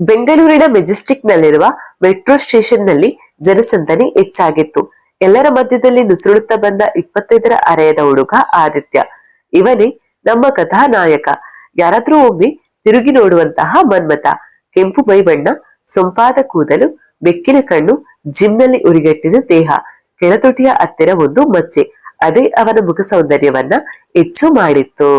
ಬೆಂಗಳೂರಿನ ಮೆಜೆಸ್ಟಿಕ್ ನಲ್ಲಿರುವ ಮೆಟ್ರೋ ಸ್ಟೇಷನ್ನಲ್ಲಿ ಜನಸಂದಣಿ ಹೆಚ್ಚಾಗಿತ್ತು. ಎಲ್ಲರ ಮಧ್ಯದಲ್ಲಿ ನುಸುಳುತ್ತಾ ಬಂದ ಇಪ್ಪತ್ತೈದರ ಅರೆಯದ ಹುಡುಗ ಆದಿತ್ಯ. ಇವನೇ ನಮ್ಮ ಕಥಾನಾಯಕ. ಯಾರಾದ್ರೂ ಒಮ್ಮೆ ತಿರುಗಿ ನೋಡುವಂತಹ ಮನ್ಮತ ಕೆಂಪು ಮೈ ಬಣ್ಣ ಸೊಂಪಾದ ಕೂದಲು, ಬೆಕ್ಕಿನ ಕಣ್ಣು, ಜಿಮ್ನಲ್ಲಿ ಉರಿಗಟ್ಟಿದ ದೇಹ, ಕೆಳತೊಟಿಯ ಹತ್ತಿರ ಒಂದು ಮಚ್ಚೆ. ಅದೇ ಅವನ ಮುಖ ಸೌಂದರ್ಯವನ್ನ ಹೆಚ್ಚು ಮಾಡಿತ್ತು.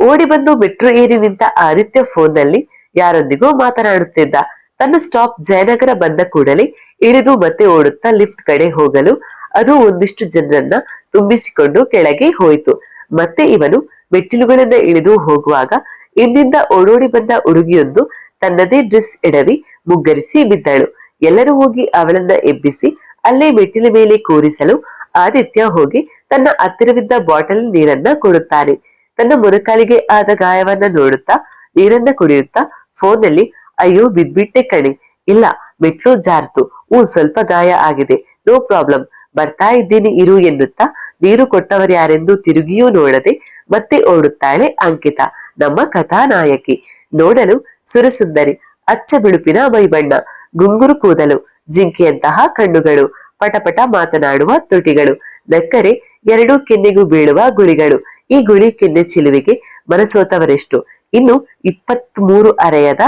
ಓಡಿ ಬಂದು ಮೆಟ್ರೋ ಏರಿ ನಿಂತ ಆದಿತ್ಯ ಫೋನ್ನಲ್ಲಿ ಯಾರೊಂದಿಗೋ ಮಾತನಾಡುತ್ತಿದ್ದ. ತನ್ನ ಸ್ಟಾಪ್ ಜಯನಗರ ಬಂದ ಕೂಡಲೇ ಇಳಿದು ಮತ್ತೆ ಓಡುತ್ತಾ ಲಿಫ್ಟ್ ಕಡೆ ಹೋಗಲು. ಅದು ಒಂದಿಷ್ಟು ಜನರನ್ನ ತುಂಬಿಸಿಕೊಂಡು ಕೆಳಗೆ ಹೋಯಿತು. ಮತ್ತೆ ಇವನು ಮೆಟ್ಟಿಲುಗಳನ್ನ ಇಳಿದು ಹೋಗುವಾಗ ಇಂದಿಂದ ಓಡೋಡಿ ಬಂದ ಹುಡುಗಿಯೊಂದು ತನ್ನದೇ ಡ್ರೆಸ್ ಎಡವಿ ಮುಗ್ಗರಿಸಿ ಬಿದ್ದಳು. ಎಲ್ಲರೂ ಹೋಗಿ ಅವಳನ್ನ ಎಬ್ಬಿಸಿ ಅಲ್ಲೇ ಮೆಟ್ಟಿಲ ಮೇಲೆ ಕೂರಿಸಲು ಆದಿತ್ಯ ಹೋಗಿ ತನ್ನ ಹತ್ತಿರವಿದ್ದ ಬಾಟಲ್ ನೀರನ್ನ ಕೊಡುತ್ತಾನೆ. ತನ್ನ ಮೊಣಕಾಲಿಗೆ ಆದ ಗಾಯವನ್ನ ನೋಡುತ್ತಾ ನೀರನ್ನ ಕುಡಿಯುತ್ತಾ ಫೋನಲ್ಲಿ ಅಯ್ಯೋ, ಬಿದ್ಬಿಟ್ಟೆ ಕಣೆ. ಇಲ್ಲ ಮೆಟ್ಲು ಜಾರ್ತು. ಊ ಸ್ವಲ್ಪ ಗಾಯ ಆಗಿದೆ. No problem. ಬರ್ತಾ ಇದ್ದೀನಿ, ಇರು ಎನ್ನುತ್ತಾ? ನೀರು ಕೊಟ್ಟವರ್ಯಾರೆಂದು ತಿರುಗಿಯೂ ನೋಡದೆ, ಮತ್ತೆ ಓಡುತ್ತಾಳೆ ಅಂಕಿತಾ. ನಮ್ಮ ಕಥಾನಾಯಕಿ. ನೋಡಲು ಸುರಸುಂದರಿ. ಅಚ್ಚ ಬಿಳುಪಿನ ಮೈಬಣ್ಣ. ಗುಂಗುರು ಕೂದಲು. ಜಿಂಕೆಯಂತಹ ಕಣ್ಣುಗಳು. ಪಟಪಟ ಮಾತನಾಡುವ ತುಟಿಗಳು. ನಕ್ಕರೆ ಎರಡೂ ಕೆನ್ನೆಗೂ ಬೀಳುವ ಗುಳಿಗಳು. ಈ ಗುಳಿ ಕೆನ್ನೆ ಚಿಲುವಿಗೆ ಮನಸೋತವರೆಷ್ಟು. ಇನ್ನು ಇಪ್ಪತ್ತ್ ಮೂರು ಅರೆಯದ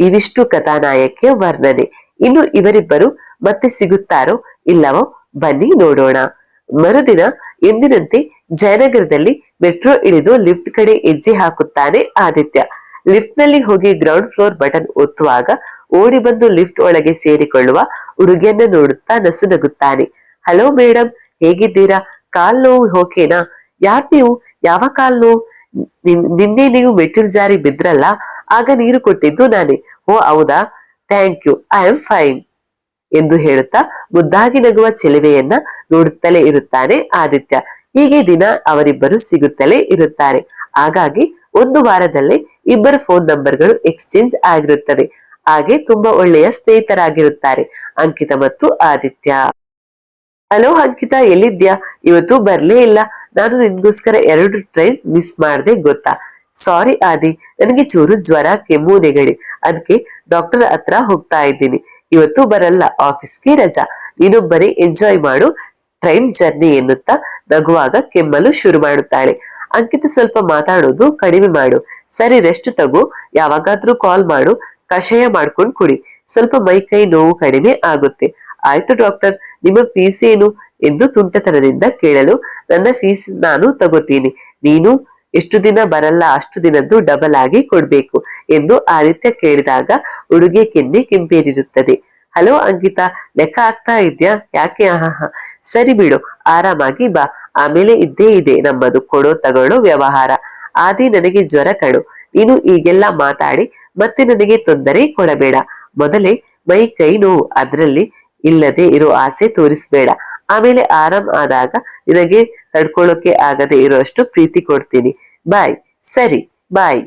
ಇವಿಷ್ಟು ಕಥಾನಾಯಕಿಯ ವರ್ಣನೆ. ಇನ್ನು ಇವರಿಬ್ಬರು ಮತ್ತೆ ಸಿಗುತ್ತಾರೋ ಇಲ್ಲವೋ ಬನ್ನಿ ನೋಡೋಣ. ಮರುದಿನ ಎಂದಿನಂತೆ ಜಯನಗರದಲ್ಲಿ ಮೆಟ್ರೋ ಇಳಿದು ಲಿಫ್ಟ್ ಕಡೆ ಹೆಜ್ಜೆ ಹಾಕುತ್ತಾನೆ ಆದಿತ್ಯ. ಲಿಫ್ಟ್ನಲ್ಲಿ ಹೋಗಿ ಗ್ರೌಂಡ್ ಫ್ಲೋರ್ ಬಟನ್ ಒತ್ತುವಾಗ ಓಡಿ ಬಂದು ಲಿಫ್ಟ್ ಒಳಗೆ ಸೇರಿಕೊಳ್ಳುವ ಹುಡುಗಿಯನ್ನ ನೋಡುತ್ತಾ ನಸು ನಗುತ್ತಾನೆ ಹಲೋ ಮೇಡಮ್ ಹೇಗಿದ್ದೀರಾ? ಕಾಲ್ ನೋವು ಓಕೆನಾ? ಯಾರ್ ನೀವು? ಯಾವ ಕಾಲ್ ನೋವು? ನಿನ್ನೆ ನೀವು ಮೆಟ್ಟಿಲು ಜಾರಿ ಬಿದ್ರಲ್ಲ, ಆಗ ನೀರು ಕೊಟ್ಟಿದ್ದು ನಾನೇ. ಓ, ಹೌದಾ? Thank you. I am fine ಎಂದು ಹೇಳುತ್ತಾ ಮುದ್ದಾಗಿ ನಗುವ ಚೆಲುವೆಯನ್ನ ನೋಡುತ್ತಲೇ ಇರುತ್ತಾನೆ ಆದಿತ್ಯ. ಹೀಗೆ ದಿನ ಅವರಿಬ್ಬರು ಸಿಗುತ್ತಲೇ ಇರುತ್ತಾರೆ. ಹಾಗಾಗಿ ಒಂದು ವಾರದಲ್ಲೇ ಇಬ್ಬರ ಫೋನ್ ನಂಬರ್ಗಳು ಎಕ್ಸ್ಚೇಂಜ್ ಆಗಿರುತ್ತದೆ ಹಾಗೆ ತುಂಬಾ ಒಳ್ಳೆಯ ಸ್ನೇಹಿತರಾಗಿರುತ್ತಾರೆ ಅಂಕಿತ ಮತ್ತು ಆದಿತ್ಯ. ಹಲೋ ಅಂಕಿತಾ ಎಲ್ಲಿದ್ಯಾ ಇವತ್ತು ಬರ್ಲೇ ಇಲ್ಲ. ನಾನು ನಿನ್ಗೋಸ್ಕರ ಎರಡು ಟ್ರೈನ್ ಮಿಸ್ ಮಾಡ್ದೆ, ಗೊತ್ತಾ? ಸಾರಿ ಆದಿ, ನನಗೆ ಚೂರು ಜ್ವರ, ಕೆಮ್ಮು, ನೆಗಡಿ. ಅದಕ್ಕೆ ಡಾಕ್ಟರ್ ಹತ್ರ ಹೋಗ್ತಾ ಇದ್ದೀನಿ. ಇವತ್ತು ಬರಲ್ಲ ಆಫೀಸ್ಗೆ ರಜಾ. ನೀನೊಬ್ಬರೇ ಎಂಜಾಯ್ ಮಾಡು ಟ್ರೈನ್ ಜರ್ನಿ ಎನ್ನುತ್ತಾ ನಗುವಾಗ ಕೆಮ್ಮಲು ಶುರು ಮಾಡುತ್ತಾಳೆ. ಅಂಕಿತ ಸ್ವಲ್ಪ ಮಾತಾಡೋದು ಕಡಿಮೆ ಮಾಡು. ಸರಿ ರೆಸ್ಟ್ ತಗೋ. ಯಾವಾಗಾದ್ರೂ ಕಾಲ್ ಮಾಡು. ಕಷಾಯ ಮಾಡ್ಕೊಂಡು ಕುಡಿ. ಸ್ವಲ್ಪ ಮೈ ಕೈ ನೋವು ಕಡಿಮೆ ಆಗುತ್ತೆ. ಆಯ್ತು ಡಾಕ್ಟರ್ ನಿಮ್ಮ ಫೀಸ್ ಏನು ಎಂದು ತುಂಟತನದಿಂದ ಕೇಳಲು ನನ್ನ ಫೀಸ್ ನಾನು ತಗೋತೀನಿ. ನೀನು ಎಷ್ಟು ದಿನ ಬರಲ್ಲ ಅಷ್ಟು ದಿನದ್ದು ಡಬಲ್ ಆಗಿ ಕೊಡ್ಬೇಕು ಎಂದು ಆದಿತ್ಯ ಕೇಳಿದಾಗ ಉಡುಗೆ ಕೆನ್ನೆ ಕೆಂಪೇರಿರುತ್ತದೆ. ಹಲೋ ಅಂಕಿತಾ, ಲೆಕ್ಕ ಆಗ್ತಾ ಇದ್ಯಾ? ಯಾಕೆ? ಆಹಾ ಸರಿ ಬಿಡು, ಆರಾಮಾಗಿ ಬಾ. ಆಮೇಲೆ ಇದ್ದೇ ಇದೆ ನಮ್ಮದು. ಕೊಡೋ, ತಗೊಳ್ಳೋ ವ್ಯವಹಾರ. ಆದಿ ನನಗೆ ಜ್ವರ ಕಡು ನೀನು ಈಗೆಲ್ಲ ಮಾತಾಡಿ, ಮತ್ತೆ ನನಗೆ ತೊಂದರೆ ಕೊಡಬೇಡ. ಮೊದಲೇ ಮೈ, ಕೈ ನೋವು. ಅದ್ರಲ್ಲಿ ಇಲ್ಲದೆ ಇರೋ ಆಸೆ ತೋರಿಸ್ಬೇಡ. ಆಮೇಲೆ ಆರಾಮ್ ಆದಾಗ ನಿನಗೆ ತಡ್ಕೊಳ್ಳೋಕೆ ಆಗದೆ ಇರುವಷ್ಟು ಪ್ರೀತಿ ಕೊಡ್ತೀನಿ. ಬಾಯ್. ಸರಿ, ಬಾಯ್.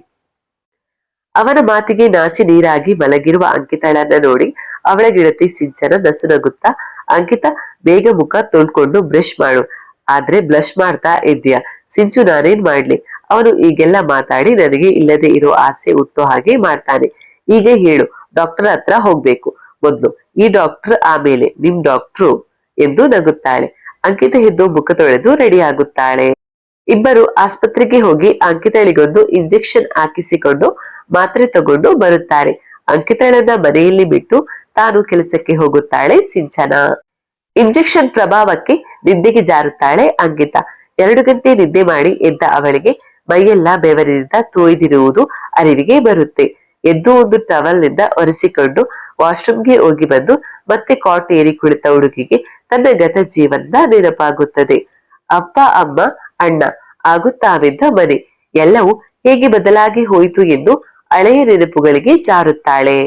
ಅವನ ಮಾತಿಗೆ ನಾಚಿ ನೀರಾಗಿ ಮಲಗಿರುವ ಅಂಕಿತಳನ್ನ ನೋಡಿ ಅವಳ ಗೆಳತಿ ಸಿಂಚನ ನಸು ನಗುತ್ತ, ಅಂಕಿತ, ಬೇಗ ಮುಖ ತೊಳ್ಕೊಂಡು ಬ್ರಷ್ ಮಾಡು. ಆದ್ರೆ ಬ್ಲಶ್ ಮಾಡ್ತಾ ಇದ್ಯ ಸಿಂಚು, ನಾನೇನ್ ಮಾಡ್ಲಿ? ಅವನು ಈಗೆಲ್ಲ ಮಾತಾಡಿ ನನಗೆ ಇಲ್ಲದೆ ಇರೋ ಆಸೆ ಹುಟ್ಟೋ ಹಾಗೆ ಮಾಡ್ತಾನೆ. ಈಗ ಹೇಳು. ಡಾಕ್ಟರ್ ಹತ್ರ ಹೋಗ್ಬೇಕು. ಮೊದ್ಲು ಈ ಡಾಕ್ಟರ್ ಆಮೇಲೆ ನಿಮ್ ಡಾಕ್ಟ್ರು ಎಂದು ನಗುತ್ತಾಳೆ. ಅಂಕಿತ ಎದ್ದು ಮುಖ ತೊಳೆದು ರೆಡಿ ಆಗುತ್ತಾಳೆ. ಇಬ್ಬರು ಆಸ್ಪತ್ರೆಗೆ ಹೋಗಿ ಅಂಕಿತಳಿಗೊಂದು ಇಂಜೆಕ್ಷನ್ ಹಾಕಿಸಿಕೊಂಡು ಮಾತ್ರೆ ತಗೊಂಡು ಬರುತ್ತಾರೆ. ಅಂಕಿತಳನ್ನ ಮನೆಯಲ್ಲಿ ಬಿಟ್ಟು ತಾನು ಕೆಲಸಕ್ಕೆ ಹೋಗುತ್ತಾಳೆ ಸಿಂಚನ. ಇಂಜೆಕ್ಷನ್ ಪ್ರಭಾವಕ್ಕೆ ನಿದ್ದೆಗೆ ಜಾರುತ್ತಾಳೆ ಅಂಕಿತ. ಎರಡು ಗಂಟೆ ನಿದ್ದೆ ಮಾಡಿ ಎದ್ದ ಅವಳಿಗೆ ಮೈಯೆಲ್ಲ ಬೆವರಿನಿಂದ ತೋಯ್ದಿರುವುದು ಅರಿವಿಗೆ ಬರುತ್ತೆ. ಎದ್ದು ಒಂದು ಟವಲ್ನಿಂದ ಒರೆಸಿಕೊಂಡು ವಾಶ್ರೂಮ್ಗೆ ಹೋಗಿ ಬಂದು ಮತ್ತೆ ಕಾಟ್ ಏರಿ ಕುಳಿತ ಹುಡುಗಿಗೆ ತನ್ನ ಗತ ಜೀವನ ನೆನಪಾಗುತ್ತದೆ. ಅಪ್ಪ, ಅಮ್ಮ, ಅಣ್ಣ ಹಾಗೂ ತಾವಿದ್ದ ಮನೆ ಎಲ್ಲವೂ ಹೇಗೆ ಬದಲಾಗಿ ಹೋಯಿತು ಎಂದು ಹಳೆಯ ನೆನಪುಗಳಿಗೆ ಜಾರುತ್ತಾಳೆ.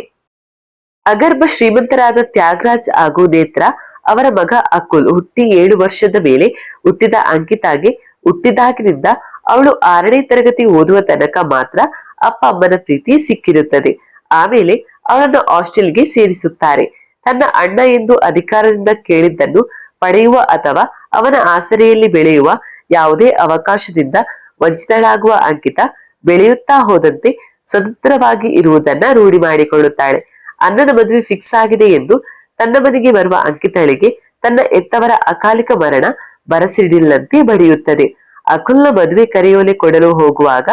ಅಗರ್ಭ ಶ್ರೀಮಂತರಾದ ತ್ಯಾಗರಾಜ್ ಹಾಗೂ ನೇತ್ರ ಅವರ ಮಗ ಅಕುಲ್ ಹುಟ್ಟಿ ಏಳು ವರ್ಷದ ಮೇಲೆ ಹುಟ್ಟಿದ ಅಂಕಿತಾಗೆ ಹುಟ್ಟಿದಾಗಿನಿಂದ ಅವಳು ಆರನೇ ತರಗತಿ ಓದುವ ತನಕ ಮಾತ್ರ ಅಪ್ಪ ಅಮ್ಮನ ಪ್ರೀತಿ ಸಿಕ್ಕಿರುತ್ತದೆ. ಆಮೇಲೆ ಅವಳನ್ನು ಹಾಸ್ಟೆಲ್ಗೆ ಸೇರಿಸುತ್ತಾರೆ. ತನ್ನ ಅಣ್ಣ ಎಂದು ಅಧಿಕಾರದಿಂದ ಕೇಳಿದ್ದನ್ನು ಪಡೆಯುವ ಅಥವಾ ಅವನ ಆಸರೆಯಲ್ಲಿ ಬೆಳೆಯುವ ಯಾವುದೇ ಅವಕಾಶದಿಂದ ವಂಚಿತಳಾಗುವ ಅಂಕಿತ ಬೆಳೆಯುತ್ತಾ ಹೋದಂತೆ ಸ್ವತಂತ್ರವಾಗಿ ಇರುವುದನ್ನ ರೂಢಿ ಮಾಡಿಕೊಳ್ಳುತ್ತಾಳೆ. ಅಣ್ಣನ ಮದುವೆ ಫಿಕ್ಸ್ ಆಗಿದೆ ಎಂದು ತನ್ನ ಮನೆಗೆ ಬರುವ ಅಂಕಿತಳಿಗೆ ತನ್ನ ಎತ್ತವರ ಅಕಾಲಿಕ ಮರಣ ಬರಸಿಡಿಲ್ಲಂತೆ ಬಡಿಯುತ್ತದೆ. ಅಕುಲ್ನ ಮದುವೆ ಕರೆಯೋಲೆ ಕೊಡಲು ಹೋಗುವಾಗ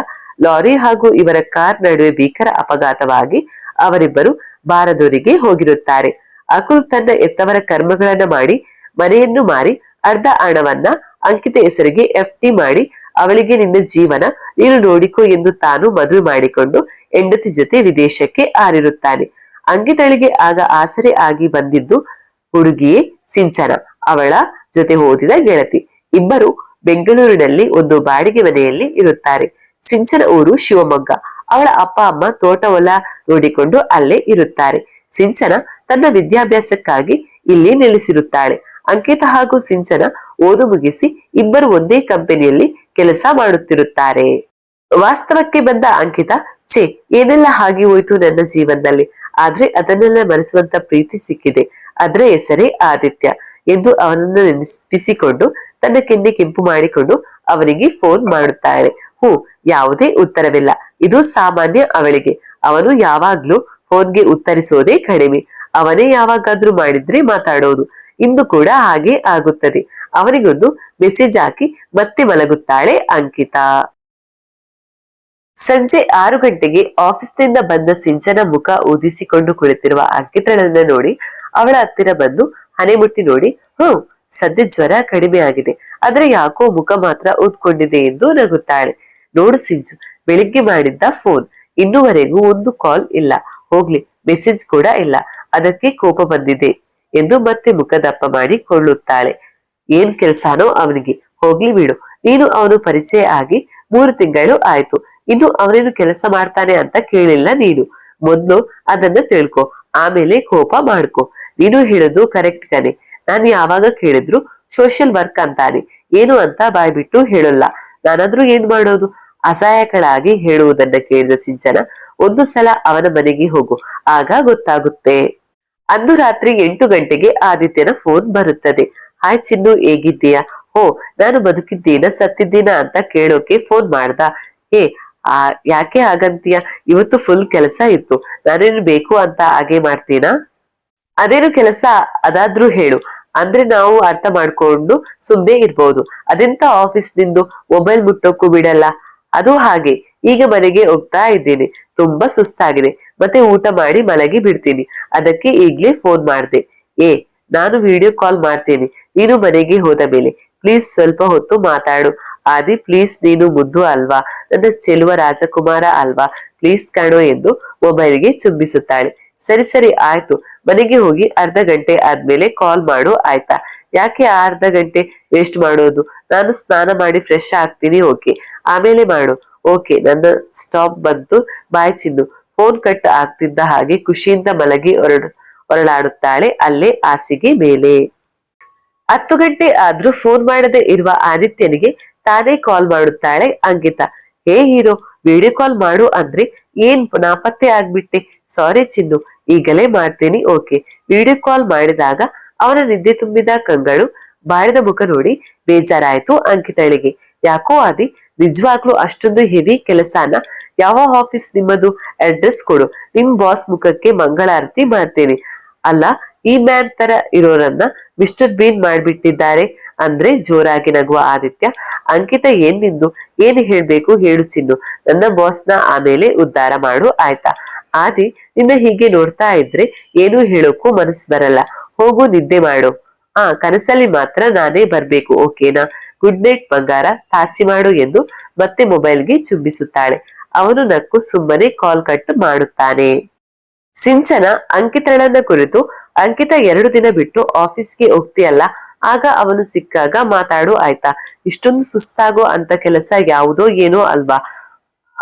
ಲಾರಿ ಹಾಗೂ ಇವರ ಕಾರ್ ನಡುವೆ ಭೀಕರ ಅಪಘಾತವಾಗಿ ಅವರಿಬ್ಬರು ಬಾರದೂರಿಗೆ ಹೋಗಿರುತ್ತಾರೆ. ಅಕುಲ್ ತನ್ನ ಎತ್ತವರ ಕರ್ಮಗಳನ್ನ ಮಾಡಿ, ಮನೆಯನ್ನು ಮಾರಿ, ಅರ್ಧ ಹಣವನ್ನ ಅಂಕಿತ ಹೆಸರಿಗೆ ಎಫ್ ಟಿ ಮಾಡಿ, ಅವಳಿಗೆ ನಿನ್ನ ಜೀವನ ನೀನು ನೋಡಿಕೊ ಎಂದು ತಾನು ಮದುವೆ ಮಾಡಿಕೊಂಡು ಹೆಂಡತಿ ಜೊತೆ ವಿದೇಶಕ್ಕೆ ಆರಿರುತ್ತಾನೆ ಅಂಕಿತಳಿಗೆ ಆಗ ಆಸರೆ ಆಗಿ ಬಂದಿದ್ದು ಹುಡುಗಿಯೇ ಸಿಂಚನ, ಅವಳ ಜೊತೆ ಓದಿದ ಗೆಳತಿ. ಇಬ್ಬರು ಬೆಂಗಳೂರಿನಲ್ಲಿ ಒಂದು ಬಾಡಿಗೆ ಮನೆಯಲ್ಲಿ ಇರುತ್ತಾರೆ. ಸಿಂಚನ ಊರು ಶಿವಮೊಗ್ಗ. ಅವಳ ಅಪ್ಪ, ಅಮ್ಮ ತೋಟ ಹೊಲ ನೋಡಿಕೊಂಡು ಅಲ್ಲೇ ಇರುತ್ತಾರೆ. ಸಿಂಚನ ತನ್ನ ವಿದ್ಯಾಭ್ಯಾಸಕ್ಕಾಗಿ ಇಲ್ಲಿ ನೆಲೆಸಿರುತ್ತಾಳೆ. ಅಂಕಿತ ಹಾಗೂ ಸಿಂಚನ ಓದು ಮುಗಿಸಿ ಇಬ್ಬರು ಒಂದೇ ಕಂಪನಿಯಲ್ಲಿ ಕೆಲಸ ಮಾಡುತ್ತಿರುತ್ತಾರೆ. ವಾಸ್ತವಕ್ಕೆ ಬಂದ ಅಂಕಿತ, ಛೇ, ಏನೆಲ್ಲ ಹಾಗೆ ಹೋಯ್ತು ನನ್ನ ಜೀವನದಲ್ಲಿ? ಆದ್ರೆ ಅದನ್ನೆಲ್ಲ ಮರೆಸುವಂತ ಪ್ರೀತಿ ಸಿಕ್ಕಿದೆ. ಅದರ ಹೆಸರೇ ಆದಿತ್ಯ ಎಂದು ಅವನನ್ನು ನೆನಪಿಸಿಕೊಂಡು ತನ್ನ ಕೆನ್ನೆ ಕೆಂಪು ಮಾಡಿಕೊಂಡು ಅವನಿಗೆ ಫೋನ್ ಮಾಡುತ್ತಾಳೆ. ಹೂ, ಯಾವುದೇ ಉತ್ತರವಿಲ್ಲ. ಇದು ಸಾಮಾನ್ಯ ಅವಳಿಗೆ. ಅವನು ಯಾವಾಗ್ಲೂ ಫೋನ್ಗೆ ಉತ್ತರಿಸೋದೇ ಕಡಿಮೆ. ಅವನೇ ಯಾವಾಗಾದ್ರೂ ಮಾಡಿದ್ರೆ ಮಾತಾಡೋದು. ಇಂದು ಕೂಡ ಹಾಗೆ ಆಗುತ್ತದೆ. ಅವನಿಗೊಂದು ಮೆಸೇಜ್ ಹಾಕಿ ಮತ್ತೆ ಮಲಗುತ್ತಾಳೆ ಅಂಕಿತಾ. ಸಂಜೆ ಆರು ಗಂಟೆಗೆ ಆಫೀಸ್ನಿಂದ ಬಂದ ಸಿಂಚನ ಮುಖ ಊದಿಸಿಕೊಂಡು ಕುಳಿತಿರುವ ಅಂಕಿತಳನ್ನ ನೋಡಿ ಅವಳ ಹತ್ತಿರ ಬಂದು ಹನೆ ಮುಟ್ಟಿ ನೋಡಿ, ಹ್ಮ್ ಸದ್ಯ ಜ್ವರ ಕಡಿಮೆ ಆಗಿದೆ. ಆದ್ರೆ ಯಾಕೋ ಮುಖ ಮಾತ್ರ ಊದ್ಕೊಂಡಿದೆ ಎಂದು ನಗುತ್ತಾಳೆ. ನೋಡು ಸಿಂಜು, ಬೆಳಿಗ್ಗೆ ಮಾಡಿದ್ದ ಫೋನ್. ಇನ್ನುವರೆಗೂ ಒಂದು ಕಾಲ್ ಇಲ್ಲ. ಹೋಗ್ಲಿ, ಮೆಸೇಜ್ ಕೂಡ ಇಲ್ಲ. ಅದಕ್ಕೆ ಕೋಪ ಬಂದಿದೆ ಎಂದು ಮತ್ತೆ ಮುಖ ದಪ್ಪ ಮಾಡಿ ಕೊಳ್ಳುತ್ತಾಳೆ ಏನ್ ಕೆಲ್ಸಾನೋ ಅವನಿಗೆ. ಹೋಗ್ಲಿ ಬಿಡು. ನೀನು ಅವನು ಪರಿಚಯ ಆಗಿ ಮೂರು ತಿಂಗಳು ಆಯ್ತು. ಇನ್ನು ಅವನೇನು ಕೆಲಸ ಮಾಡ್ತಾನೆ ಅಂತ ಕೇಳಿಲ್ಲ ನೀನು. ಮೊದ್ಲು ಅದನ್ನ ತಿಳ್ಕೊ. ಆಮೇಲೆ ಕೋಪ ಮಾಡ್ಕೊ. ನೀನು ಹೇಳೋದು ಕರೆಕ್ಟ್ ಕನೆ ನಾನು ಯಾವಾಗ ಕೇಳಿದ್ರು ಸೋಷಿಯಲ್ ವರ್ಕ್ ಅಂತಾನೆ. ಏನು ಅಂತ ಬಾಯ್ಬಿಟ್ಟು ಹೇಳಲ್ಲ. ನಾನಾದ್ರೂ ಏನ್ ಮಾಡೋದು? ಅಸಹಾಯಕಳಾಗಿ ಹೇಳುವುದನ್ನ ಕೇಳಿದ ಸಿಂಚನ, ಒಂದು ಸಲ ಅವನ ಮನೆಗೆ ಹೋಗು. ಆಗ ಗೊತ್ತಾಗುತ್ತೆ. ಅಂದು ರಾತ್ರಿ ಎಂಟು ಗಂಟೆಗೆ ಆದಿತ್ಯನ ಫೋನ್ ಬರುತ್ತದೆ. ಹಾಯ್ ಚಿನ್ನು, ಹೇಗಿದ್ದೀಯಾ? ಓ ನಾನು ಬದುಕಿದ್ದೀನ? ಸತ್ತಿದ್ದೀನ? ಅಂತ ಕೇಳೋಕೆ ಫೋನ್ ಮಾಡ್ದ. ಏ ಆ, ಯಾಕೆ ಆಗಂತೀಯ ಇವತ್ತು ಫುಲ್ ಕೆಲಸ ಇತ್ತು. ನಾನೇನು ಬೇಕು ಅಂತ ಹಾಗೆ ಮಾಡ್ತೀನಾ? ಅದೇನು ಕೆಲಸ? ಅದಾದ್ರೂ ಹೇಳು. ಅಂದ್ರೆ ನಾವು ಅರ್ಥ ಮಾಡ್ಕೊಂಡು ಸುಮ್ಮನೆ ಇರ್ಬೋದು. ಅದೆಂತ ಆಫೀಸ್ ನಿಂದು ಮೊಬೈಲ್ ಮುಟ್ಟೋಕ್ಕೂ ಬಿಡಲ್ಲ. ಅದು ಹಾಗೆ. ಈಗ ಮನೆಗೆ ಹೋಗ್ತಾ ಇದ್ದೇನೆ. ತುಂಬಾ ಸುಸ್ತಾಗಿದೆ. ಮತ್ತೆ ಊಟ ಮಾಡಿ ಮಲಗಿ ಬಿಡ್ತೀನಿ. ಅದಕ್ಕೆ ಈಗ್ಲೇ ಫೋನ್ ಮಾಡ್ದೆ. ಏ, ನಾನು ವಿಡಿಯೋ ಕಾಲ್ ಮಾಡ್ತೀನಿ. ನೀನು ಮನೆಗೆ ಹೋದ ಮೇಲೆ. ಪ್ಲೀಸ್ ಸ್ವಲ್ಪ ಹೊತ್ತು ಮಾತಾಡು. ಆದಿ ಪ್ಲೀಸ್ ನೀನು ಮುದ್ದು ಅಲ್ವಾ? ನನ್ನ ಚೆಲುವ ರಾಜಕುಮಾರ ಅಲ್ವಾ? ಪ್ಲೀಸ್ ಕಾಣೋ ಎಂದು ಮೊಬೈಲ್ಗೆ ಚುಂಬಿಸುತ್ತಾಳೆ. ಸರಿ ಸರಿ, ಆಯ್ತು. ಮನೆಗೆ ಹೋಗಿ ಅರ್ಧ ಗಂಟೆ ಆದ್ಮೇಲೆ ಕಾಲ್ ಮಾಡು, ಆಯ್ತಾ? ಯಾಕೆ ಆ ಅರ್ಧ ಗಂಟೆ ವೇಸ್ಟ್ ಮಾಡೋದು? ನಾನು ಸ್ನಾನ ಮಾಡಿ ಫ್ರೆಶ್ ಆಗ್ತೀನಿ ಓಕೆ ಆಮೇಲೆ ಮಾಡು. ಓಕೆ ನನ್ನ ಸ್ಟಾಪ್ ಬಂತು. ಬಾಯ್ ಚಿನ್ನು. ಫೋನ್ ಕಟ್ ಆಗ್ತಿದ್ದ ಹಾಗೆ ಖುಷಿಯಿಂದ ಮಲಗಿ ಹೊರಡು, ಹೊರಳಾಡುತ್ತಾಳೆ ಅಲ್ಲೇ ಹಾಸಿಗೆ ಮೇಲೆ. ಹತ್ತು ಗಂಟೆ ಆದ್ರೂ ಫೋನ್ ಮಾಡದೆ ಇರುವ ಆದಿತ್ಯನಿಗೆ ತಾನೇ ಕಾಲ್ ಮಾಡುತ್ತಾಳೆ Ankita. Hey hero video call ಮಾಡು ಅಂದ್ರೆ ಏನ್ ನಾಪತ್ತೆ ಆಗ್ಬಿಟ್ಟೆ? ಸಾರಿ ಚಿನ್ನು. ಈಗಲೇ ಮಾಡ್ತೀನಿ, ಓಕೆ. ವಿಡಿಯೋ ಕಾಲ್ ಮಾಡಿದಾಗ ಅವನ ನಿದ್ದೆ ತುಂಬಿದ ಕಂಗಳು ಬಾಡಿದ ಮುಖ ನೋಡಿ ಬೇಜಾರಾಯ್ತು ಅಂಕಿತಳಿಗೆ. ಯಾಕೋ ಆದಿ, ನಿಜವಾಗ್ಲೂ ಅಷ್ಟೊಂದು ಹೆವಿ ಕೆಲಸನ ಯಾವ ಆಫೀಸ್ ನಿಮ್ಮದು ಅಡ್ರೆಸ್ ಕೊಡು. ನಿಮ್ ಬಾಸ್ ಮುಖಕ್ಕೆ ಮಂಗಳಾರತಿ ಮಾಡ್ತೇನೆ. ಅಲ್ಲ, ಈ ಮ್ಯಾನ್ ತರ ಇರೋರನ್ನ ಮಿಸ್ಟರ್ ಬೀನ್ ಮಾಡ್ಬಿಟ್ಟಿದ್ದಾರೆ ಅಂದ್ರೆ ಜೋರಾಗಿ ನಗುವ ಆದಿತ್ಯ. ಅಂಕಿತ, ಏನ್ ನಿಂದು? ಏನ್ ಹೇಳ್ಬೇಕು? ಹೇಳು ಚಿನ್ನು. ನನ್ನ ಬಾಸ್ನ ಆಮೇಲೆ ಉದ್ಧಾರ ಮಾಡು, ಆಯ್ತಾ? ಆದಿ ನಿನ್ನ ಹೀಗೆ ನೋಡ್ತಾ ಇದ್ರೆ ಏನೂ ಹೇಳೋಕ್ಕೂ ಮನಸ್ ಬರಲ್ಲ. ಹೋಗು, ನಿದ್ದೆ ಮಾಡು. ಆ, ಕನಸಲ್ಲಿ ಮಾತ್ರ ನಾನೇ ಬರ್ಬೇಕು, ಓಕೆನಾ? ಗುಡ್ ನೈಟ್ ಬಂಗಾರ. ತಾಚಿ ಮಾಡು ಎಂದು ಮತ್ತೆ ಮೊಬೈಲ್ಗೆ ಚುಂಬಿಸುತ್ತಾಳೆ. ಅವನು ನಕ್ಕು ಸುಮ್ಮನೆ ಕಾಲ್ ಕಟ್ ಮಾಡುತ್ತಾನೆ. ಸಿಂಚನ ಅಂಕಿತಳನ್ನ ಕುರಿತು ಅಂಕಿತ ಎರಡು ದಿನ ಬಿಟ್ಟು ಆಫೀಸ್ಗೆ ಹೋಗ್ತೀಯಲ್ಲ, ಆಗ ಅವನು ಸಿಕ್ಕಾಗ ಮಾತಾಡು ಆಯ್ತಾ? ಇಷ್ಟೊಂದು ಸುಸ್ತಾಗೋ ಅಂತ ಕೆಲಸ ಯಾವುದೋ ಏನೋ ಅಲ್ವಾ?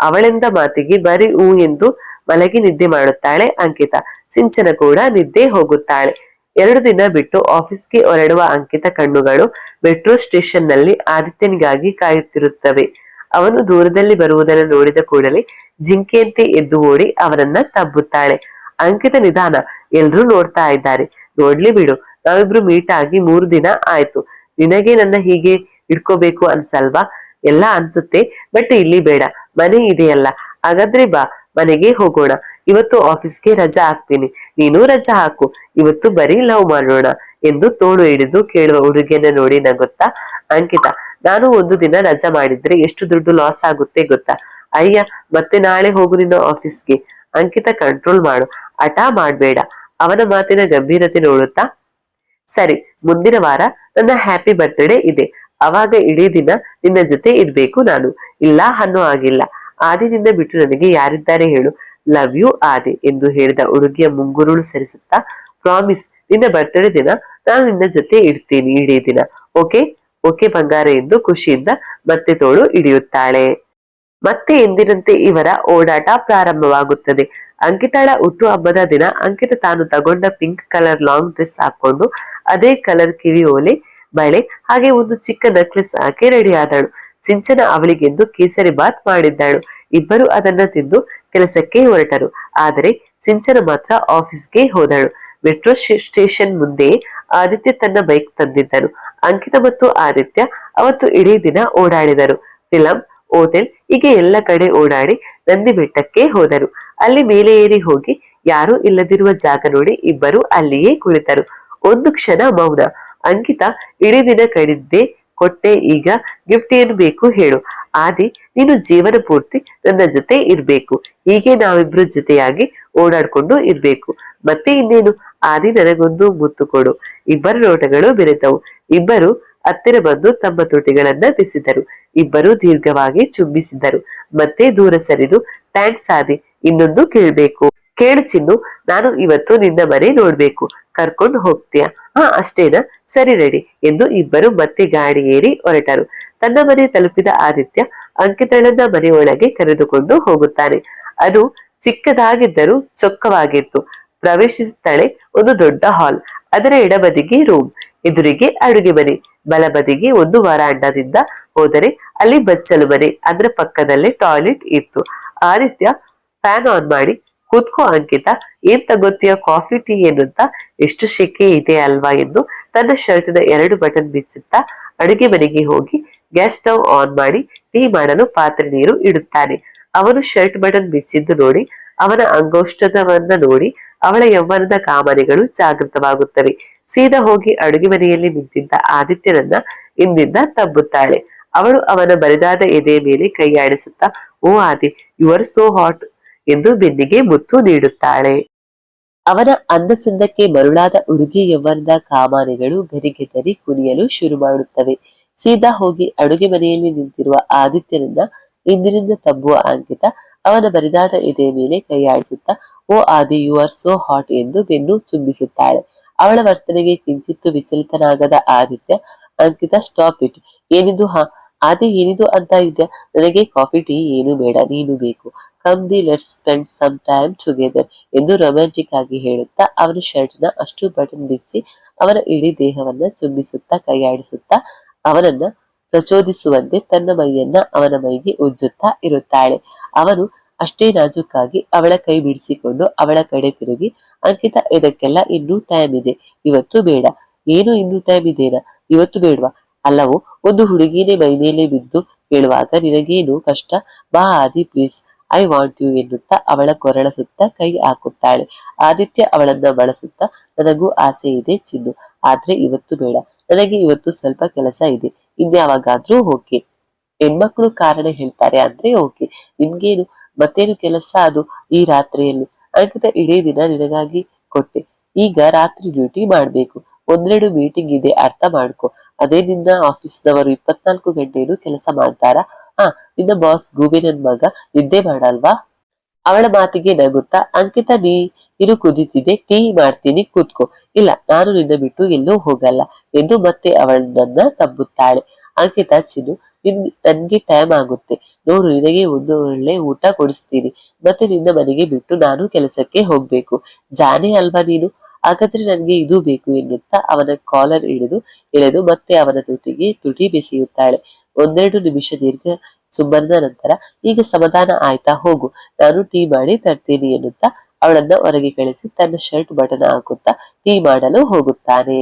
ಅವಳೆಂದ ಮಾತಿಗೆ, ಬರೀ ಹೂ ಎಂದು ಮಲಗಿ ನಿದ್ದೆ ಮಾಡುತ್ತಾಳೆ ಅಂಕಿತ. ಸಿಂಚನ ಕೂಡ ನಿದ್ದೆ ಹೋಗುತ್ತಾಳೆ. ಎರಡು ದಿನ ಬಿಟ್ಟು ಆಫೀಸ್ಗೆ ಹೊರಡುವ ಅಂಕಿತ ಕಣ್ಣುಗಳು ಮೆಟ್ರೋ ಸ್ಟೇಷನ್ನಲ್ಲಿ ಆದಿತ್ಯನಿಗಾಗಿ ಕಾಯುತ್ತಿರುತ್ತವೆ. ಅವನು ದೂರದಲ್ಲಿ ಬರುವುದನ್ನು ನೋಡಿದ ಕೂಡಲೇ ಜಿಂಕೆಯಂತೆ ಎದ್ದು ಓಡಿ ಅವನನ್ನ ತಬ್ಬುತ್ತಾಳೆ. ಅಂಕಿತ ನಿಧಾನ, ಎಲ್ರೂ ನೋಡ್ತಾ ಇದ್ದಾರೆ. ನೋಡ್ಲಿ ಬಿಡು, ನಾವಿಬ್ರು ಮೀಟ್ ಆಗಿ ಮೂರು ದಿನ ಆಯ್ತು. ನಿನಗೆ ನನ್ನ ಹೀಗೆ ಇಟ್ಕೋಬೇಕು ಅನ್ಸಲ್ವಾ? ಎಲ್ಲ ಅನ್ಸುತ್ತೆ, ಬಟ್ ಇಲ್ಲಿ ಬೇಡ, ಮನೆ ಇದೆಯಲ್ಲ. ಹಾಗಾದ್ರೆ ಬಾ ಮನೆಗೆ ಹೋಗೋಣ. ಇವತ್ತು ಆಫೀಸ್ಗೆ ರಜಾ ಹಾಕ್ತೀನಿ. ನೀನು ರಜಾ ಹಾಕು. ಇವತ್ತು ಬರೀ ಲವ್ ಮಾಡೋಣ ಎಂದು ತೋಳು ಹಿಡಿದು ಕೇಳುವ ಹುಡುಗಿಯನ್ನ ನೋಡಿ ನಗುತ್ತಾ, ಅಂಕಿತ, ನಾನು ಒಂದು ದಿನ ರಜಾ ಮಾಡಿದ್ರೆ ಎಷ್ಟು ದುಡ್ಡು ಲಾಸ್ ಆಗುತ್ತೆ ಗೊತ್ತಾ? ಅಯ್ಯ, ಮತ್ತೆ ನಾಳೆ ಹೋಗು ನಿನ್ನ ಆಫೀಸ್ಗೆ ಅಂಕಿತ ಕಂಟ್ರೋಲ್ ಮಾಡು. ಹಠ ಮಾಡ್ಬೇಡ. ಅವನ ಮಾತಿನ ಗಂಭೀರತೆ ನೋಡುತ್ತಾ, ಸರಿ, ಮುಂದಿನ ವಾರ ನನ್ನ ಹ್ಯಾಪಿ ಬರ್ತ್ಡೇ ಇದೆ. ಅವಾಗ ಇಡೀ ದಿನ ನಿನ್ನ ಜೊತೆ ಇರ್ಬೇಕು ನಾನು. ಇಲ್ಲ ಅನ್ನೋ ಆಗಿಲ್ಲ ಆದಿನಿಂದ ಬಿಟ್ಟು ನನಗೆ ಯಾರಿದ್ದಾರೆ ಹೇಳು. ಲವ್ ಯು ಆದಿ ಎಂದು ಹೇಳಿದ ಹುಡುಗಿಯ ಮುಂಗುರುಳು ಸರಿಸುತ್ತಾ ಪ್ರಾಮಿಸ್ ನಿನ್ನ ಬರ್ತಡೇ ದಿನ ನಾನು ನಿನ್ನ ಜೊತೆ ಇಡ್ತೀನಿ, ಇಡೀ ದಿನ. ಓಕೆ ಓಕೆ ಬಂಗಾರ ಎಂದು ಖುಷಿಯಿಂದ ಮತ್ತೆ ತೋಳು ಹಿಡಿಯುತ್ತಾಳೆ. ಮತ್ತೆ ಎಂದಿನಂತೆ ಇವರ ಓಡಾಟ ಪ್ರಾರಂಭವಾಗುತ್ತದೆ. ಅಂಕಿತಾಳ ಹುಟ್ಟು ಹಬ್ಬದ ದಿನ ಅಂಕಿತ ತಾನು ತಗೊಂಡ ಪಿಂಕ್ ಕಲರ್ ಲಾಂಗ್ ಡ್ರೆಸ್ ಹಾಕೊಂಡು, ಅದೇ ಕಲರ್ ಕಿವಿ ಓಲೆ ಬಳೆ, ಹಾಗೆ ಒಂದು ಚಿಕ್ಕ ನೆಕ್ಲೆಸ್ ಹಾಕಿ ರೆಡಿ ಆದಳು. ಸಿಂಚನ ಅವಳಿಗೆಂದು ಕೇಸರಿ ಬಾತ್ ಮಾಡಿದ್ದಾಳು. ಇಬ್ಬರು ಅದನ್ನ ತಿಂದು ಕೆಲಸಕ್ಕೆ ಹೊರಟರು. ಆದರೆ ಸಿಂಚನ ಮಾತ್ರ ಆಫೀಸ್ಗೆ ಹೋದಳು. ಮೆಟ್ರೋ ಸ್ಟೇಷನ್ ಮುಂದೆ ಆದಿತ್ಯ ತನ್ನ ಬೈಕ್ ತಂದಿದ್ದನು ಅಂಕಿತ ಮತ್ತು ಆದಿತ್ಯ ಅವತ್ತು ಇಡೀ ದಿನ ಓಡಾಡಿದರು. ಫಿಲಂ, ಹೋಟೆಲ್, ಹೀಗೆ ಎಲ್ಲ ಕಡೆ ಓಡಾಡಿ ನಂದಿ ಬೆಟ್ಟಕ್ಕೆ ಹೋದರು. ಅಲ್ಲಿ ಮೇಲೆ ಏರಿ ಹೋಗಿ ಯಾರೂ ಇಲ್ಲದಿರುವ ಜಾಗ ನೋಡಿ ಇಬ್ಬರು ಅಲ್ಲಿಯೇ ಕುಳಿತರು. ಒಂದು ಕ್ಷಣ ಮೌನ. ಅಂಕಿತ ಇಡೀ ದಿನ ಕಡಿದ್ದೆ ಕೊಟ್ಟೆ, ಈಗ ಗಿಫ್ಟ್ ಏನು ಬೇಕು ಹೇಳು. ಆದಿ, ನೀನು ಜೀವನ ಪೂರ್ತಿ ನನ್ನ ಜೊತೆ ಇರ್ಬೇಕು. ಹೀಗೆ ನಾವಿಬ್ರು ಜೊತೆಯಾಗಿ ಓಡಾಡ್ಕೊಂಡು ಇರ್ಬೇಕು. ಮತ್ತೆ ಇನ್ನೇನು? ಆದಿ, ನನಗೊಂದು ಮುತ್ತು ಕೊಡು. ಇಬ್ಬರ ನೋಟಗಳು ಬೆರೆತವು. ಇಬ್ಬರು ಹತ್ತಿರ ಬಂದು ತಮ್ಮ ತುಟಿಗಳನ್ನ ಬಿಸಿದರು. ಇಬ್ಬರು ದೀರ್ಘವಾಗಿ ಚುಂಬಿಸಿದರು. ಮತ್ತೆ ದೂರ ಸರಿದು ಥ್ಯಾಂಕ್ಸ್ ಆದಿ, ಇನ್ನೊಂದು ಕೇಳ್ಬೇಕು. ಕೇಳು ಚಿನ್ನು, ನಾನು ಇವತ್ತು ನಿನ್ನ ಮನೆ ನೋಡ್ಬೇಕು. ಕರ್ಕೊಂಡು ಹೋಗ್ತೀಯ? ಹಾ, ಅಷ್ಟೇನಾ? ಸರಿ ರೆಡಿ ಎಂದು ಇಬ್ಬರು ಮತ್ತೆ ಗಾಡಿ ಏರಿ ಹೊರಟರು. ತನ್ನ ಮನೆ ತಲುಪಿದ ಆದಿತ್ಯ ಅಂಕಿತಳನ್ನ ಮನೆಯೊಳಗೆ ಕರೆದುಕೊಂಡು ಹೋಗುತ್ತಾನೆ. ಅದು ಚಿಕ್ಕದಾಗಿದ್ದರೂ ಚೊಕ್ಕವಾಗಿತ್ತು. ಪ್ರವೇಶಿಸುತ್ತಾಳೆ ಒಂದು ದೊಡ್ಡ ಹಾಲ್. ಅದರ ಎಡಬದಿಗೆ ರೂಮ್ ಎದುರಿಗೆ ಅಡುಗೆ ಮನೆ. ಬಲಬದಿಗೆ ಒಂದು ವರಾಂಡದಿಂದ ಹೋದರೆ ಅಲ್ಲಿ ಬಚ್ಚಲು ಮನೆ. ಅದರ ಪಕ್ಕದಲ್ಲೇ ಟಾಯ್ಲೆಟ್ ಇತ್ತು. ಆದಿತ್ಯ ಫ್ಯಾನ್ ಆನ್ ಮಾಡಿ ಕೂತ್ಕೋ ಅಂಕಿತ ಎಂತ ಗೊತ್ತಿಯ ಕಾಫಿ, ಟೀ ಏನಂತ ಎಷ್ಟು ಶೆಕೆ ಇದೆ ಅಲ್ವಾ ಎಂದು ತನ್ನ ಶರ್ಟಿನ ಎರಡು ಬಟನ್ ಬಿಚ್ಚುತ್ತಾ ಅಡುಗೆ ಮನೆಗೆ ಹೋಗಿ ಗ್ಯಾಸ್ ಸ್ಟವ್ ಆನ್ ಮಾಡಿ ಟೀ ಮಾಡಲು ಪಾತ್ರೆ ನೀರು ಇಡುತ್ತಾನೆ. ಅವನು ಶರ್ಟ್ ಬಟನ್ ಬಿಚ್ಚಿದ್ದು ನೋಡಿ, ಅವನ ಅಂಗೋಷ್ಟದವನ್ನ ನೋಡಿ ಅವಳ ಯೌವನದ ಕಾಮನೆಗಳು ಜಾಗೃತವಾಗುತ್ತವೆ. ಸೀದಾ ಹೋಗಿ ಅಡುಗೆ ಮನೆಯಲ್ಲಿ ನಿಂತಿದ್ದ ಆದಿತ್ಯನನ್ನ ಇಂದಿಂದ ತಬ್ಬುತ್ತಾಳೆ. ಅವಳು ಅವನ ಬರಿದಾದ ಎದೆಯ ಮೇಲೆ ಕೈಯಾಡಿಸುತ್ತಾ ಓ ಆದಿ ಯು ಆರ್ ಸೋ ಹಾಟ್ ಎಂದು ಬೆನ್ನಿಗೆ ಮುತ್ತು ನೀಡುತ್ತಾಳೆ. ಅವನ ಚಂದಕ್ಕೆ ಮರುಳಾದ ಹುಡುಗಿ ಯೌವನದ ಕಾಮಾನೆಗಳು ಗರಿಗೆದರಿ ಕುಣಿಯಲು ಶುರು ಮಾಡುತ್ತವೆ. ಸೀದಾ ಹೋಗಿ ಅಡುಗೆ ಮನೆಯಲ್ಲಿ ನಿಂತಿರುವ ಆದಿತ್ಯನನ್ನ ಇಂದಿನಿಂದ ತಬ್ಬುವ ಅಂಕಿತ ಅವನ ಬರಿದಾದ ಎದೆಯ ಮೇಲೆ ಕೈ ಆಡಿಸುತ್ತಾ, ಓ ಆದಿ ಯು ಆರ್ ಸೋ ಹಾಟ್ ಎಂದು ಬೆನ್ನು ಚುಂಬಿಸುತ್ತಾಳೆ ಅವಳ ವರ್ತನೆಗೆ ಕಿಂಚಿತ್ತು ವಿಚಲಿತನಾಗದ ಆದಿತ್ಯ, ಅಂಕಿತ ಸ್ಟಾಪ್ ಇಟ್ ಏನಿದು, ಹಾ ಆದಿ ಏನಿದು ಅಂತ ಇದ್ಯಾ ನನಗೆ ಕಾಫಿ ಟೀ ಏನು ಬೇಡ, ನೀನು ಬೇಕು. Come the let's spend some time together ಎಂದು ರೊಮ್ಯಾಂಟಿಕ್ ಆಗಿ ಹೇಳುತ್ತಾ, ಅವನ ಶರ್ಟ್ನ ಅಷ್ಟು ಬಟನ್ ಬಿಚ್ಚಿ, ಅವನ ಇಡೀ ದೇಹವನ್ನ ಚುಂಬಿಸುತ್ತಾ ಕೈಯಾಡಿಸುತ್ತಾ, ಅವನನ್ನ ಪ್ರಚೋದಿಸುವಂತೆ ತನ್ನ ಮೈಯನ್ನ ಅವನ ಮೈಗೆ ಉಜ್ಜುತ್ತಾ ಇರುತ್ತಾಳೆ. ಅವನು ಅಷ್ಟೇ ನಾಜುಕ್ಕಾಗಿ ಅವಳ ಕೈ ಬಿಡಿಸಿಕೊಂಡು ಅವಳ ಕಡೆ ತಿರುಗಿ, ಅಂಕಿತ, ಇದಕ್ಕೆಲ್ಲ ಇನ್ನೂ ಟೈಮ್ ಇದೆ. ಇವತ್ತು ಬೇಡ. ಏನು ಇನ್ನೂ ಟೈಮ್ ಇದೇನಾ? ಇವತ್ತು ಬೇಡವಾ? ಅಲ್ಲವೋ, ಒಂದು ಹುಡುಗಿನೇ ಮೈ ಮೇಲೆ ಬಿದ್ದು ಕೇಳುವಾಗ, ನಿನಗೇನು ಕಷ್ಟ? ಬಾ ಆದಿ ಪ್ಲೀಸ್ ಐ ವಾಂಟ್ ಯು ಎನ್ನುತ್ತಾ ಅವಳ ಕೊರಳ ಸುತ್ತ ಕೈ ಹಾಕುತ್ತಾಳೆ. ಆದಿತ್ಯ ಅವಳನ್ನ ಬಳಸುತ್ತಾ, ನನಗೂ ಆಸೆ ಇದೆ ಚಿನ್ನು, ಆದ್ರೆ ಇವತ್ತು ಬೇಡ. ನನಗೆ ಇವತ್ತು ಸ್ವಲ್ಪ ಕೆಲಸ ಇದೆ. ಇನ್ಯಾವಾಗಾದ್ರೂ ಓಕೆ ಹೆಣ್ಮಕ್ಳು ಕಾರಣ ಹೇಳ್ತಾರೆ ಅಂದ್ರೆ ಓಕೆ ನಿಮ್ಗೇನು? ಮತ್ತೇನು ಕೆಲಸ ಅದು ಈ ರಾತ್ರಿಯಲ್ಲಿ? ಅಂಕಿತ ಇಡೀ ದಿನ ನಿನಗಾಗಿ ಕೊಟ್ಟೆ. ಈಗ ರಾತ್ರಿ ಡ್ಯೂಟಿ ಮಾಡ್ಬೇಕು. ಒಂದೆರಡು ಮೀಟಿಂಗ್ ಇದೆ, ಅರ್ಥ ಮಾಡ್ಕೊ. ಅದೇ ನಿನ್ನ ಆಫೀಸ್ನವರು ಇಪ್ಪತ್ನಾಲ್ಕು ಗಂಟೆನು ಕೆಲಸ ಮಾಡ್ತಾರಾ? ಆ, ನಿನ್ನ ಬಾಸ್ ಗೂಬೆ ನನ್ ಮಗ ನಿದ್ದೆ ಮಾಡಲ್ವಾ? ಅವಳ ಮಾತಿಗೆ ನಗುತ್ತಾ, ಅಂಕಿತ ನೀ ಇರು ಕುದಿತಿದೆ, ಟೀ ಮಾಡ್ತೀನಿ, ಕೂತ್ಕೋ. ಇಲ್ಲ, ನಾನು ನಿನ್ನ ಬಿಟ್ಟು ಎಲ್ಲೂ ಹೋಗಲ್ಲ ಎಂದು ಮತ್ತೆ ಅವಳನ್ನ ತಬ್ಬುತ್ತಾಳೆ. ಅಂಕಿತ, ಚಿನ್ನು, ನಿನ್, ನನ್ಗೆ ಟೈಮ್ ಆಗುತ್ತೆ. ನೋಡು, ನಿನಗೆ ಒಂದು ಒಳ್ಳೆ ಊಟ ಕೊಡಿಸ್ತೀನಿ. ಮತ್ತೆ ನಿನ್ನ ಮನೆಗೆ ಬಿಟ್ಟು ನಾನು ಕೆಲಸಕ್ಕೆ ಹೋಗ್ಬೇಕು. ಜಾನೆ ಅಲ್ವಾ ನೀನು? ಹಾಗಾದ್ರೆ ನನಗೆ ಇದು ಬೇಕು ಎನ್ನುತ್ತಾ ಅವನ ಕಾಲರ್ ಹಿಡಿದು ಎಳೆದು ಮತ್ತೆ ಅವನ ತುಟಿಗೆ ತುಟಿ ಬೆಸೆಯುತ್ತಾಳೆ. ಒಂದೆರಡು ನಿಮಿಷ ದೀರ್ಘ ಸುಮ್ಮನದ ನಂತರ, ಈಗ ಸಮಾಧಾನ ಆಯ್ತಾ? ಹೋಗು. ನಾನು ಟೀ ಮಾಡಿ ತರ್ತೀನಿ ಎನ್ನುತ್ತಾ ಅವಳನ್ನ ಹೊರಗೆ ಕಳಿಸಿ ತನ್ನ ಶರ್ಟ್ ಬಟನ್ ಹಾಕುತ್ತಾ ಟೀ ಮಾಡಲು ಹೋಗುತ್ತಾನೆ.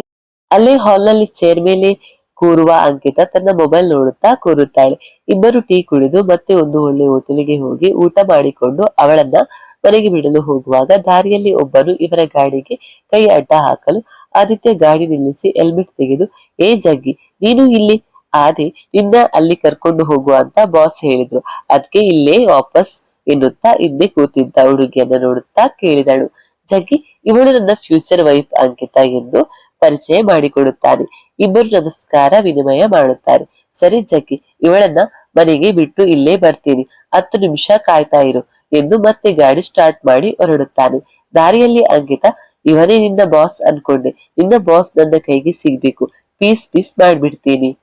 ಅಲ್ಲೇ ಹಾಲ್ನಲ್ಲಿ ಚೇರ್ ಮೇಲೆ ಕೂರುವ ಅಂಕಿತ ತನ್ನ ಮೊಬೈಲ್ ನೋಡುತ್ತಾ ಕೂರುತ್ತಾಳೆ. ಇಬ್ಬರು ಟೀ ಕುಡಿದು ಮತ್ತೆ ಒಂದು ಒಳ್ಳೆ ಹೋಟೆಲಿಗೆ ಹೋಗಿ ಊಟ ಮಾಡಿಕೊಂಡು ಅವಳನ್ನ ಮನೆಗೆ ಬಿಡಲು ಹೋಗುವಾಗ ದಾರಿಯಲ್ಲಿ ಒಬ್ಬರು ಇವರ ಗಾಡಿಗೆ ಕೈ ಅಡ್ಡ ಹಾಕಲು ಆದಿತ್ಯ ಗಾಡಿ ನಿಲ್ಲಿಸಿ ಹೆಲ್ಮೆಟ್ ತೆಗೆದು, ಏ ಜಗ್ಗಿ, ನೀನು ಇಲ್ಲಿ? ಆದಿ, ನಿನ್ನ ಅಲ್ಲಿ ಕರ್ಕೊಂಡು ಹೋಗುವ ಅಂತ ಬಾಸ್ ಹೇಳಿದ್ರು. ಅದಕ್ಕೆ ಇಲ್ಲೇ ವಾಪಸ್, ಎನ್ನುತ್ತಾ ಹಿಂದೆ ಕೂತಿದ್ದ ಹುಡುಗಿಯನ್ನ ನೋಡುತ್ತಾ ಕೇಳಿದಳು. ಜಗ್ಗಿ, ಇವಳು ನನ್ನ ಫ್ಯೂಚರ್ ವೈಫ್ ಅಂಕಿತ ಎಂದು ಪರಿಚಯ ಮಾಡಿಕೊಡುತ್ತಾನೆ ಇಬ್ಬರು ನಮಸ್ಕಾರ ವಿನಿಮಯ ಮಾಡುತ್ತಾರೆ. ಸರಿ ಜಗ್ಗಿ, ಇವಳನ್ನ ಮನೆಗೆ ಬಿಟ್ಟು ಇಲ್ಲೇ ಬರ್ತೀನಿ. ಹತ್ತು ನಿಮಿಷ ಕಾಯ್ತಾ ಇರು. ಎಂದು ಮತ್ತೆ ಗಾಡಿ ಸ್ಟಾರ್ಟ್ ಮಾಡಿ ಹೊರಡುತ್ತಾನೆ. ದಾರಿಯಲ್ಲಿ ಅಂಕಿತ, ಇವನೇ ನಿನ್ನ ಬಾಸ್ ಅನ್ಕೊಂಡೆ. ನಿನ್ನ ಬಾಸ್ ನನ್ನ ಕೈಗೆ ಸಿಗ್ಬೇಕು. ಪೀಸ್ ಪೀಸ್ ಮಾಡ್ಬಿಡ್ತೀನಿ.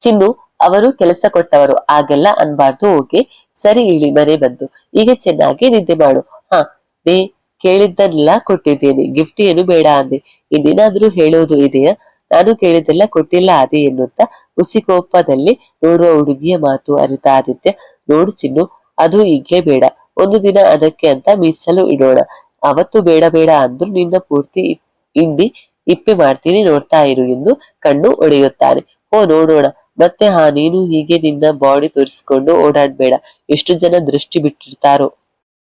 ಚಿನ್ನು, ಅವರು ಕೆಲಸ ಕೊಟ್ಟವರು. ಆಗೆಲ್ಲ ಅನ್ಬಾರ್ದು, ಓಕೆ. ಸರಿ, ಇಳಿ, ಮನೆ ಬಂದು. ಈಗ ಚೆನ್ನಾಗಿ ನಿದ್ದೆ ಮಾಡು. ಹಾ, ನೇ ಕೇಳಿದ್ದನ್ನೆಲ್ಲ ಕೊಟ್ಟಿದ್ದೇನೆ. ಗಿಫ್ಟ್ ಏನು ಬೇಡ ಅಂದೆ. ಇನ್ನೇನಾದ್ರೂ ಹೇಳೋದು ಇದೆಯಾ? ನಾನು ಕೇಳಿದ್ದೆಲ್ಲ ಕೊಟ್ಟಿಲ್ಲ ಅದೇ ಎನ್ನುತ್ತಾ ಉಸಿಕೋಪದಲ್ಲಿ ನೋಡುವ ಹುಡುಗಿಯ ಮಾತು ಅರಿತ ಆದಿತ್ಯ. ನೋಡು ಚಿನ್ನು, ಅದು ಈಗ್ಲೇ ಬೇಡ. ಒಂದು ದಿನ ಅದಕ್ಕೆ ಅಂತ ಮೀಸಲು ಇಡೋಣ. ಅವತ್ತು ಬೇಡ ಬೇಡ ಅಂದ್ರು ನಿನ್ನ ಪೂರ್ತಿ ಇಂಡಿ ಇಪ್ಪೆ ಮಾಡ್ತೀನಿ ನೋಡ್ತಾ ಇರು ಎಂದು ಕಣ್ಣು ಒಡೆಯುತ್ತಾನೆ. ಓ ನೋಡೋಣ. ಮತ್ತೆ ಹಾ, ನೀನು ಹೀಗೆ ನಿನ್ನ ಬಾಡಿ ತೋರಿಸ್ಕೊಂಡು ಓಡಾಡ್ಬೇಡ. ಎಷ್ಟು ಜನ ದೃಷ್ಟಿ ಬಿಟ್ಟಿರ್ತಾರೋ.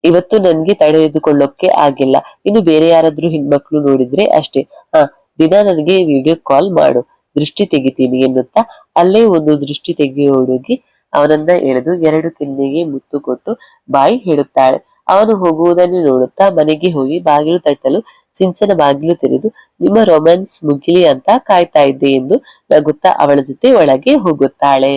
ಇವತ್ತು ನನ್ಗೆ ತಡೆದುಕೊಳ್ಳೋಕೆ ಆಗಿಲ್ಲ. ಇನ್ನು ಬೇರೆ ಯಾರಾದ್ರೂ ಹೆಣ್ಮಕ್ಳು ನೋಡಿದ್ರೆ ಅಷ್ಟೇ. ಹಾ, ದಿನ ನನಗೆ ವಿಡಿಯೋ ಕಾಲ್ ಮಾಡು. ದೃಷ್ಟಿ ತೆಗಿತೀನಿ ಎನ್ನುತ್ತಾ ಅಲ್ಲೇ ಒಂದು ದೃಷ್ಟಿ ತೆಗೆಯುವ ಹುಡುಗಿ ಅವನನ್ನ ಎಳೆದು ಎರಡು ಕೆನ್ನೆಗೆ ಮುತ್ತು ಕೊಟ್ಟು ಬಾಯಿ ಹೇಳುತ್ತಾಳೆ. ಅವನು ಹೋಗುವುದನ್ನು ನೋಡುತ್ತಾ ಮನೆಗೆ ಹೋಗಿ ಬಾಗಿಲು ತಟ್ಟಲು ಸಿಂಚನ ಬಾಗಿಲು ತೆರೆದು, ನಿಮ್ಮ ರೊಮ್ಯಾನ್ಸ್ ಮುಗಿಲಿ ಅಂತ ಕಾಯ್ತಾ ಇದ್ದೆ ಎಂದು ನಗುತ್ತಾ ಅವಳ ಜೊತೆ ಒಳಗೆ ಹೋಗುತ್ತಾಳೆ.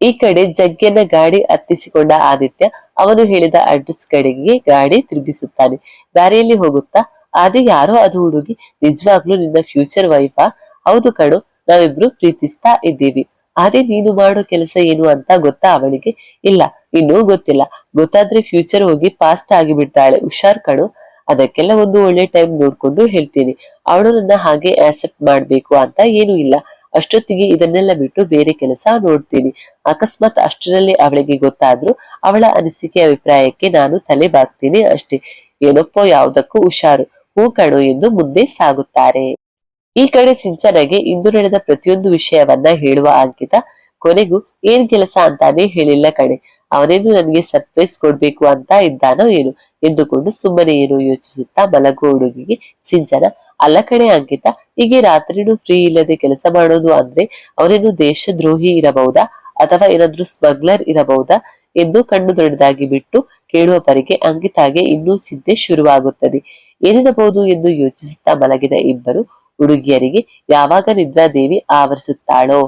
ಈ ಕಡೆ ಜಗ್ಗನ ಗಾಡಿ ಹತ್ತಿಸಿಕೊಂಡ ಆದಿತ್ಯ ಅವನು ಹೇಳಿದ ಅಡ್ರೆಸ್ ಕಡೆಗೆ ಗಾಡಿ ತಿರುಗಿಸುತ್ತಾನೆ. ದಾರಿಯಲ್ಲಿ ಹೋಗುತ್ತಾ, ಆದಿ ಯಾರೋ ಅದು ಹುಡುಗಿ, ನಿಜವಾಗ್ಲೂ ನಿನ್ನ ಫ್ಯೂಚರ್ ವೈಫಾ ಹೌದು ಕಡು ನಾವಿಬ್ರು ಪ್ರೀತಿಸ್ತಾ ಇದ್ದೀವಿ. ಆದಿ ನೀನು ಮಾಡೋ ಕೆಲಸ ಏನು ಅಂತ ಗೊತ್ತಾ ಅವಳಿಗೆ? ಇಲ್ಲ, ಇನ್ನೂ ಗೊತ್ತಿಲ್ಲ. ಗೊತ್ತಾದ್ರೆ ಫ್ಯೂಚರ್ ಹೋಗಿ ಪಾಸ್ಟ್ ಆಗಿ ಬಿಡ್ತಾಳೆ ಹುಷಾರ್ ಕಣು. ಅದಕ್ಕೆಲ್ಲ ಒಂದು ಒಳ್ಳೆ ಟೈಮ್ ನೋಡ್ಕೊಂಡು ಹೇಳ್ತೀನಿ. ಅವಳು ನನ್ನ ಹಾಗೆ ಆಕ್ಸೆಪ್ಟ್ ಮಾಡ್ಬೇಕು ಅಂತ ಏನು ಇಲ್ಲ. ಅಷ್ಟೊತ್ತಿಗೆ ಇದನ್ನೆಲ್ಲ ಬಿಟ್ಟು ಬೇರೆ ಕೆಲಸ ನೋಡ್ತೀನಿ. ಅಕಸ್ಮಾತ್ ಅಷ್ಟರಲ್ಲಿ ಅವಳಿಗೆ ಗೊತ್ತಾದ್ರೂ ಅವಳ ಅನಿಸಿಕೆ ಅಭಿಪ್ರಾಯಕ್ಕೆ ನಾನು ತಲೆ ಬಾಗ್ತೀನಿ ಅಷ್ಟೇ. ಏನಪ್ಪೋ ಯಾವುದಕ್ಕೂ ಹುಷಾರು. ಹೂ ಕಣು ಎಂದು ಮುಂದೆ ಸಾಗುತ್ತಾರೆ. ಈ ಕಡೆ ಸಿಂಚನಗೆ ಇಂದು ನಡೆದ ಪ್ರತಿಯೊಂದು ವಿಷಯವನ್ನ ಹೇಳುವ ಅಂಕಿತ ಕೊನೆಗೂ ಏನ್ ಕೆಲಸ ಅಂತಾನೆ ಹೇಳಿಲ್ಲ ಕಣೆ. ಅವನೇನು ನನಗೆ ಸರ್ಪ್ರೈಸ್ ಕೊಡ್ಬೇಕು ಅಂತ ಇದ್ದಾನೋ ಏನು ಎಂದುಕೊಂಡು ಸುಮ್ಮನೆ ಏನು ಯೋಚಿಸುತ್ತಾ ಮಲಗುವ ಹುಡುಗಿಗೆ ಸಿಂಚನ, ಅಲ್ಲ ಕಡೆ ಅಂಕಿತ, ಹೀಗೆ ರಾತ್ರಿನೂ ಫ್ರೀ ಇಲ್ಲದೆ ಕೆಲಸ ಮಾಡೋದು ಅಂದ್ರೆ ಅವನೇನು ದೇಶದ್ರೋಹಿ ಇರಬಹುದಾ? ಅಥವಾ ಏನಾದ್ರೂ ಸ್ಮಗ್ಲರ್ ಇರಬಹುದಾ? ಎಂದು ಕಣ್ಣು ದೊಡ್ಡದಾಗಿ ಬಿಟ್ಟು ಕೇಳುವ ಪರಿಗೆ ಅಂಕಿತಾಗೆ ಇನ್ನೂ ಸಿದ್ಧೆ ಶುರುವಾಗುತ್ತದೆ. ಏನಿರಬಹುದು ಎಂದು ಯೋಚಿಸುತ್ತಾ ಮಲಗಿದ ಇಬ್ಬರು ಹುಡುಗಿಯರಿಗೆ ಯಾವಾಗ ನಿದ್ರಾದೇವಿ ಆವರಿಸುತ್ತಾಳೋ?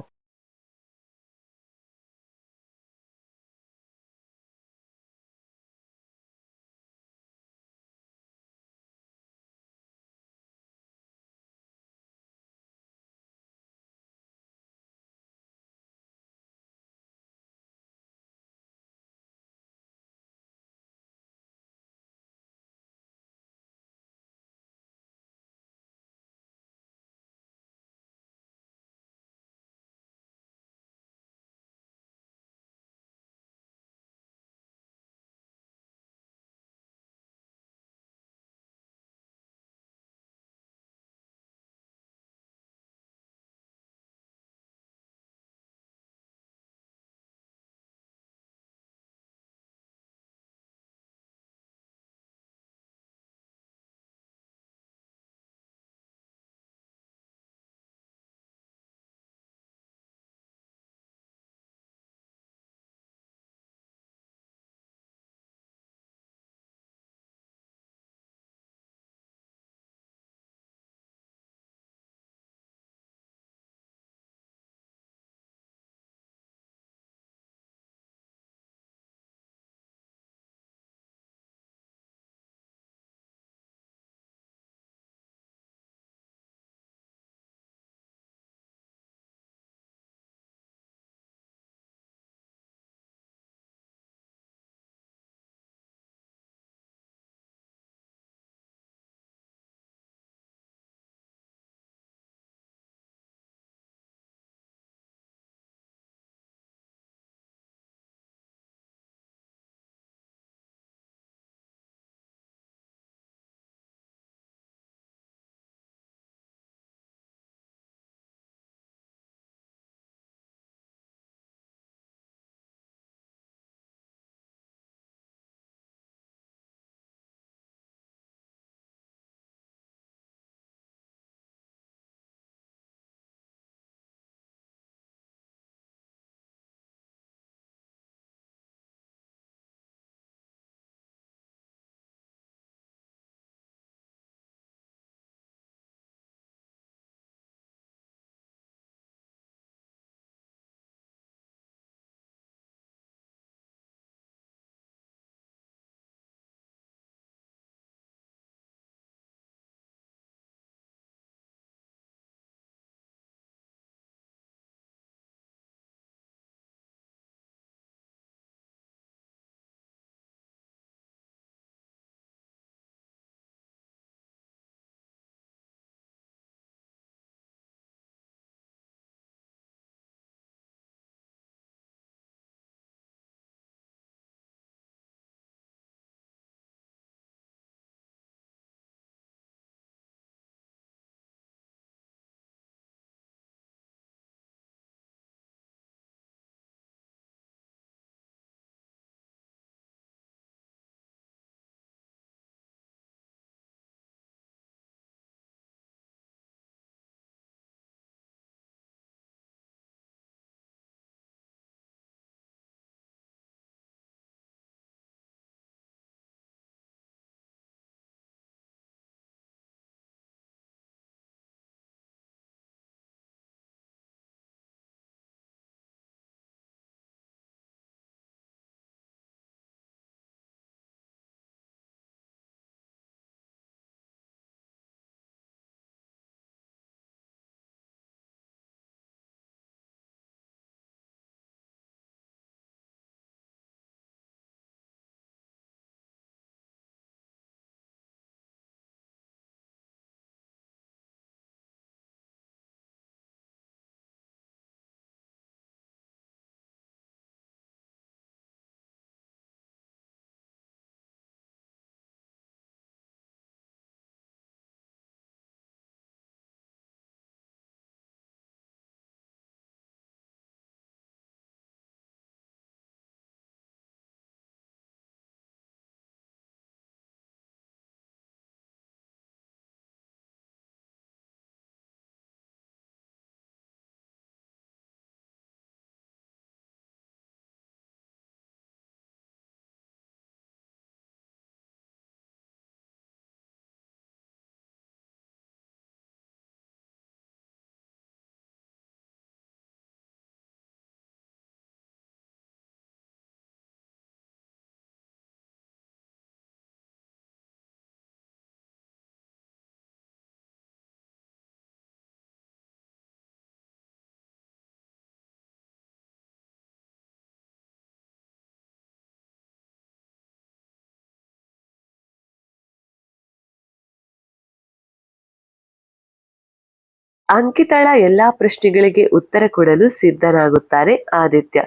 ಅಂಕಿತಳ ಎಲ್ಲಾ ಪ್ರಶ್ನೆಗಳಿಗೆ ಉತ್ತರ ಕೊಡಲು ಸಿದ್ಧನಾಗುತ್ತಾರೆ ಆದಿತ್ಯ.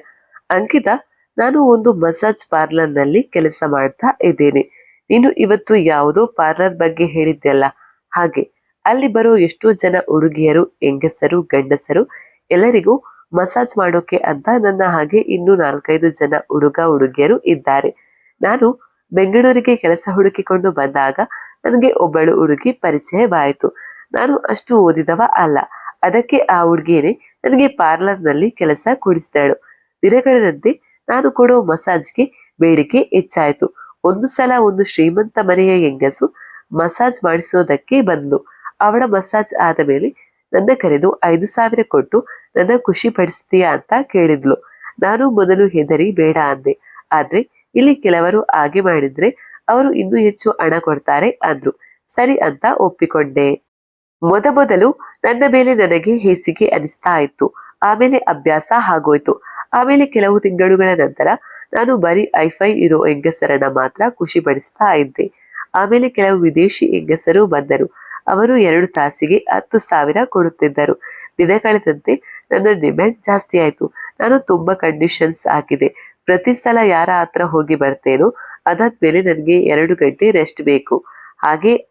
ಅಂಕಿತ, ನಾನು ಒಂದು ಮಸಾಜ್ ಪಾರ್ಲರ್ನಲ್ಲಿ ಕೆಲಸ ಮಾಡ್ತಾ ಇದ್ದೇನೆ. ನೀನು ಇವತ್ತು ಯಾವುದೋ ಪಾರ್ಲರ್ ಬಗ್ಗೆ ಹೇಳಿದ್ದೆಲ್ಲ ಹಾಗೆ, ಅಲ್ಲಿ ಬರೋ ಎಷ್ಟೋ ಜನ ಹುಡುಗಿಯರು, ಹೆಂಗಸರು, ಗಂಡಸರು, ಎಲ್ಲರಿಗೂ ಮಸಾಜ್ ಮಾಡೋಕೆ ಅಂತ ನನ್ನ ಹಾಗೆ ಇನ್ನೂ ನಾಲ್ಕೈದು ಜನ ಹುಡುಗ ಹುಡುಗಿಯರು ಇದ್ದಾರೆ. ನಾನು ಬೆಂಗಳೂರಿಗೆ ಕೆಲಸ ಹುಡುಕಿಕೊಂಡು ಬಂದಾಗ, ನನಗೆ ಒಬ್ಬಳು ಹುಡುಗಿ ಪರಿಚಯವಾಯಿತು. ನಾನು ಅಷ್ಟು ಓದಿದವ ಅಲ್ಲ. ಅದಕ್ಕೆ ಆ ಹುಡುಗಿಯೇ ನನಗೆ ಪಾರ್ಲರ್ನಲ್ಲಿ ಕೆಲಸ ಕೊಡಿಸಿದಳು. ದಿನಗಳೆದಂತೆ ನಾನು ಕೊಡೋ ಮಸಾಜ್ಗೆ ಬೇಡಿಕೆ ಹೆಚ್ಚಾಯಿತು. ಒಂದು ಸಲ ಒಂದು ಶ್ರೀಮಂತ ಮನೆಯ ಹೆಂಗಸು ಮಸಾಜ್ ಮಾಡಿಸೋದಕ್ಕೆ ಬಂದು ಅವಳ ಮಸಾಜ್ ಆದ ಮೇಲೆ ನನ್ನ ಕರೆದು ಐದು ಸಾವಿರ ಕೊಟ್ಟು ನನ್ನ ಖುಷಿ ಪಡಿಸ್ತೀಯಾ ಅಂತ ಕೇಳಿದ್ಲು. ನಾನು ಮೊದಲು ಹೆದರಿ ಬೇಡ ಅಂದೆ. ಆದ್ರೆ ಇಲ್ಲಿ ಕೆಲವರು ಹಾಗೆ ಮಾಡಿದ್ರೆ ಅವರು ಇನ್ನೂ ಹೆಚ್ಚು ಹಣ ಕೊಡ್ತಾರೆ ಅಂದ್ರು. ಸರಿ ಅಂತ ಒಪ್ಪಿಕೊಂಡೆ. ಮೊದಮೊದಲು ನನ್ನ ಮೇಲೆ ನನಗೆ ಹೇಸಿಗೆ ಅನಿಸ್ತಾ ಇತ್ತು. ಆಮೇಲೆ ಅಭ್ಯಾಸ ಆಗೋಯ್ತು. ಆಮೇಲೆ ಕೆಲವು ತಿಂಗಳುಗಳ ನಂತರ ನಾನು ಬರೀ ಐಫೈ ಇರೋ ಹೆಂಗಸರನ್ನ ಮಾತ್ರ ಖುಷಿ ಪಡಿಸ್ತಾ ಇದ್ದೆ. ಆಮೇಲೆ ಕೆಲವು ವಿದೇಶಿ ಹೆಂಗಸರು ಬಂದರು. ಅವರು ಎರಡು ತಾಸಿಗೆ ಹತ್ತು ಸಾವಿರ ಕೊಡುತ್ತಿದ್ದರು. ದಿನ ಕಳೆದಂತೆ ನನ್ನ ಡಿಮ್ಯಾಂಡ್ ಜಾಸ್ತಿ ಆಯ್ತು. ನಾನು ತುಂಬಾ ಕಂಡೀಷನ್ಸ್ ಹಾಕಿದೆ. ಪ್ರತಿ ಸಲ ಯಾರ ಹತ್ರ ಹೋಗಿ ಬರ್ತೇನೋ ಅದಾದ್ಮೇಲೆ ನನಗೆ ಎರಡು ಗಂಟೆ ರೆಸ್ಟ್ ಬೇಕು. ಹಾಗೆ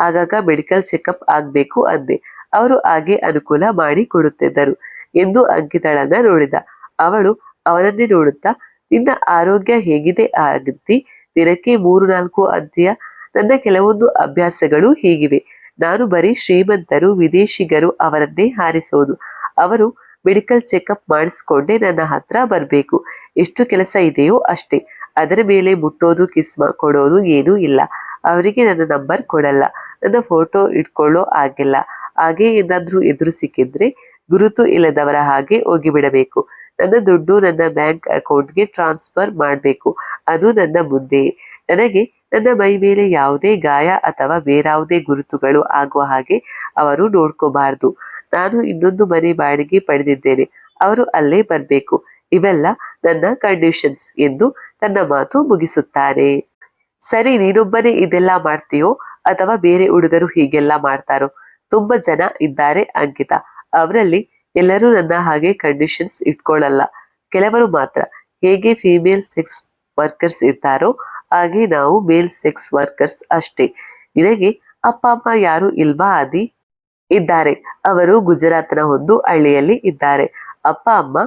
ಆಗಾಗ ಮೆಡಿಕಲ್ ಚೆಕಪ್ ಆಗ್ಬೇಕು ಅಂದೆ. ಅವರು ಹಾಗೆ ಅನುಕೂಲ ಮಾಡಿ ಕೊಡುತ್ತಿದ್ದರು ಎಂದು ಅಂಕಿತಳನ್ನ ನೋಡಿದ. ಅವಳು ಅವರನ್ನೇ ನೋಡುತ್ತಾ, ನಿನ್ನ ಆರೋಗ್ಯ ಹೇಗಿದೆ ಆಗಿದ್ದಿ ದಿನಕ್ಕೆ ಮೂರು ನಾಲ್ಕು ಅಂತ್ಯ. ನನ್ನ ಕೆಲವೊಂದು ಅಭ್ಯಾಸಗಳು ಹೀಗಿವೆ. ನಾನು ಬರೀ ಶ್ರೀಮಂತರು, ವಿದೇಶಿಗರು ಅವರನ್ನೇ ಹಾರಿಸೋದು. ಅವರು ಮೆಡಿಕಲ್ ಚೆಕಪ್ ಮಾಡಿಸ್ಕೊಂಡೇ ನನ್ನ ಹತ್ರ ಬರಬೇಕು. ಎಷ್ಟು ಕೆಲಸ ಇದೆಯೋ ಅಷ್ಟೇ. ಅದರ ಮೇಲೆ ಮುಟ್ಟೋದು, ಕಿಸ್ ಕೊಡೋದು ಏನೂ ಇಲ್ಲ. ಅವರಿಗೆ ನನ್ನ ನಂಬರ್ ಕೊಡಲ್ಲ. ನನ್ನ ಫೋಟೋ ಇಟ್ಕೊಳ್ಳೋ ಆಗಿಲ್ಲ ಹಾಗೆ ಏನಾದರೂ ಎದುರು ಸಿಕ್ಕಿದ್ರೆ ಗುರುತು ಇಲ್ಲದವರ ಹಾಗೆ ಹೋಗಿಬಿಡಬೇಕು. ನನ್ನ ದುಡ್ಡು ನನ್ನ ಬ್ಯಾಂಕ್ ಅಕೌಂಟ್ಗೆ ಟ್ರಾನ್ಸ್ಫರ್ ಮಾಡಬೇಕು. ಅದು ನನ್ನ ಮುಂದೆ. ನನಗೆ ನನ್ನ ಮೈ ಮೇಲೆ ಯಾವುದೇ ಗಾಯ ಅಥವಾ ಬೇರಾವುದೇ ಗುರುತುಗಳು ಆಗುವ ಹಾಗೆ ಅವರು ನೋಡ್ಕೋಬಾರ್ದು. ನಾನು ಇನ್ನೊಂದು ಮನೆ ಬಾಡಿಗೆ ಪಡೆದಿದ್ದೇನೆ. ಅವರು ಅಲ್ಲೇ ಬರಬೇಕು. ಇವೆಲ್ಲ ನನ್ನ ಕಂಡೀಷನ್ಸ್ ಎಂದು ತನ್ನ ಮಾತು ಮುಗಿಸುತ್ತಾನೆ ಸರಿ, ನೀನೊಬ್ಬನೇ ಇದೆಲ್ಲ ಮಾಡ್ತೀಯೋ? ಅಥವಾ ಬೇರೆ ಹುಡುಗರು ಹೀಗೆಲ್ಲ ಮಾಡ್ತಾರೋ? ತುಂಬಾ ಜನ ಇದ್ದಾರೆ, ಅಂಕಿತ. ಅವರಲ್ಲಿ ಎಲ್ಲರೂ ನನ್ನ ಹಾಗೆ ಕಂಡೀಷನ್ಸ್ ಇಟ್ಕೊಳ್ಳಲ್ಲ. ಕೆಲವರು ಮಾತ್ರ. ಹೇಗೆ ಫಿಮೇಲ್ ಸೆಕ್ಸ್ ವರ್ಕರ್ಸ್ ಇರ್ತಾರೋ, ಹಾಗೆ ನಾವು ಮೇಲ್ ಸೆಕ್ಸ್ ವರ್ಕರ್ಸ್ ಅಷ್ಟೇ. ನಿನಗೆ ಅಪ್ಪ, ಅಮ್ಮ ಯಾರು ಇಲ್ವಾ, ಆದಿ? ಇದ್ದಾರೆ. ಅವರು ಗುಜರಾತ್ನ ಒಂದು ಹಳ್ಳಿಯಲ್ಲಿ ಇದ್ದಾರೆ. ಅಪ್ಪ, ಅಮ್ಮ,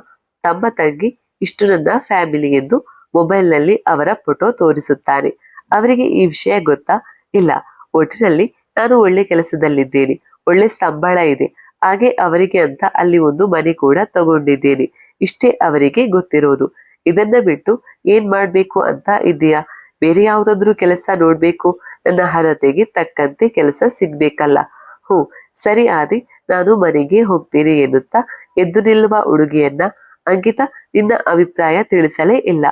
ತಮ್ಮ ತಂಗಿ, ಇಷ್ಟು ನನ್ನ ಫ್ಯಾಮಿಲಿ ಎಂದು ಮೊಬೈಲ್ನಲ್ಲಿ ಅವರ ಫೋಟೋ ತೋರಿಸುತ್ತಾನೆ ಅವರಿಗೆ ಈ ವಿಷಯ ಗೊತ್ತಾ? ಇಲ್ಲ. ಒಟ್ಟಿನಲ್ಲಿ ನಾನು ಒಳ್ಳೆ ಕೆಲಸದಲ್ಲಿದ್ದೇನೆ. ಒಳ್ಳೆ ಸಂಬಳ ಇದೆ. ಹಾಗೆ ಅವರಿಗೆ ಅಂತ ಅಲ್ಲಿ ಒಂದು ಮನೆ ಕೂಡ ತಗೊಂಡಿದ್ದೇನೆ. ಇಷ್ಟೇ ಅವರಿಗೆ ಗೊತ್ತಿರೋದು. ಇದನ್ನ ಬಿಟ್ಟು ಏನ್ ಮಾಡ್ಬೇಕು ಅಂತ ಇದೆಯಾ ಬೇರೆ ಯಾವುದಾದ್ರೂ ಕೆಲಸ ನೋಡ್ಬೇಕು? ನನ್ನ ಅರ್ಹತೆಗೆ ತಕ್ಕಂತೆ ಕೆಲಸ ಸಿಗ್ಬೇಕಲ್ಲ. ಹ್ಞೂ. ಸರಿ ಆದಿ, ನಾನು ಮನೆಗೆ ಹೋಗ್ತೇನೆ ಎನ್ನುತ್ತಾ ಎದ್ದು ನಿಲ್ಲುವ ಹುಡುಗಿಯನ್ನ ಅಂಕಿತ ನಿನ್ನ ಅಭಿಪ್ರಾಯ ತಿಳಿಸಲೇ ಇಲ್ಲ.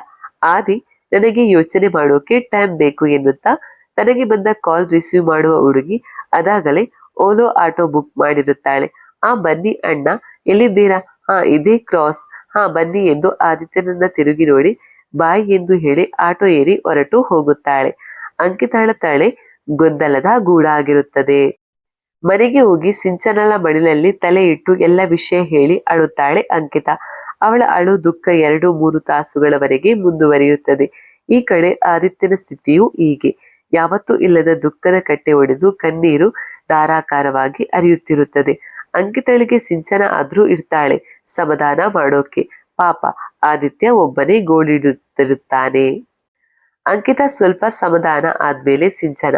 ಆದಿ, ನನಗೆ ಯೋಚನೆ ಮಾಡೋಕೆ ಟೈಮ್ ಬೇಕು ಎನ್ನುತ್ತಾ ತನಗೆ ಬಂದ ಕಾಲ್ ರಿಸೀವ್ ಮಾಡುವ ಹುಡುಗಿ ಅದಾಗಲೇ ಓಲೋ ಆಟೋ ಬುಕ್ ಮಾಡಿರುತ್ತಾಳೆ. ಆ ಬನ್ನಿ ಅಣ್ಣ, ಎಲ್ಲಿದ್ದೀರಾ? ಹಾ, ಇದೇ ಕ್ರಾಸ್ ಹಾ, ಬನ್ನಿ ಎಂದು ಆದಿತ್ಯನನ್ನ ತಿರುಗಿ ನೋಡಿ ಬಾಯಿ ಎಂದು ಹೇಳಿ ಆಟೋ ಏರಿ ಹೊರಟು ಹೋಗುತ್ತಾಳೆ. ಅಂಕಿತಾಳ ತಾಳೆ ಗೊಂದಲದ ಗೂಡಾಗಿರುತ್ತದೆ. ಮನೆಗೆ ಹೋಗಿ ಸಿಂಚನಲ ಮಡಿಲಲ್ಲಿ ತಲೆ ಇಟ್ಟು ಎಲ್ಲ ವಿಷಯ ಹೇಳಿ ಅಳುತ್ತಾಳೆ ಅಂಕಿತ. ಅವಳ ಅಳು ದುಃಖ ಎರಡು ಮೂರು ತಾಸುಗಳವರೆಗೆ ಮುಂದುವರಿಯುತ್ತದೆ. ಈ ಕಡೆ ಆದಿತ್ಯನ ಸ್ಥಿತಿಯು ಹೀಗೆ. ಯಾವತ್ತೂ ಇಲ್ಲದ ದುಃಖದ ಕಟ್ಟೆ ಒಡೆದು ಕಣ್ಣೀರು ಧಾರಾಕಾರವಾಗಿ ಅರಿಯುತ್ತಿರುತ್ತದೆ ಅಂಕಿತಳಿಗೆ ಸಿಂಚನ ಆದ್ರೂ ಇರ್ತಾಳೆ. ಸಮಾಧಾನ ಮಾಡೋಕೆ. ಪಾಪ, ಆದಿತ್ಯ ಒಬ್ಬನೇ ಗೋಳಿಡುತ್ತಿರುತ್ತಾನೆ. ಅಂಕಿತ ಸ್ವಲ್ಪ ಸಮಾಧಾನ ಆದ್ಮೇಲೆ ಸಿಂಚನ.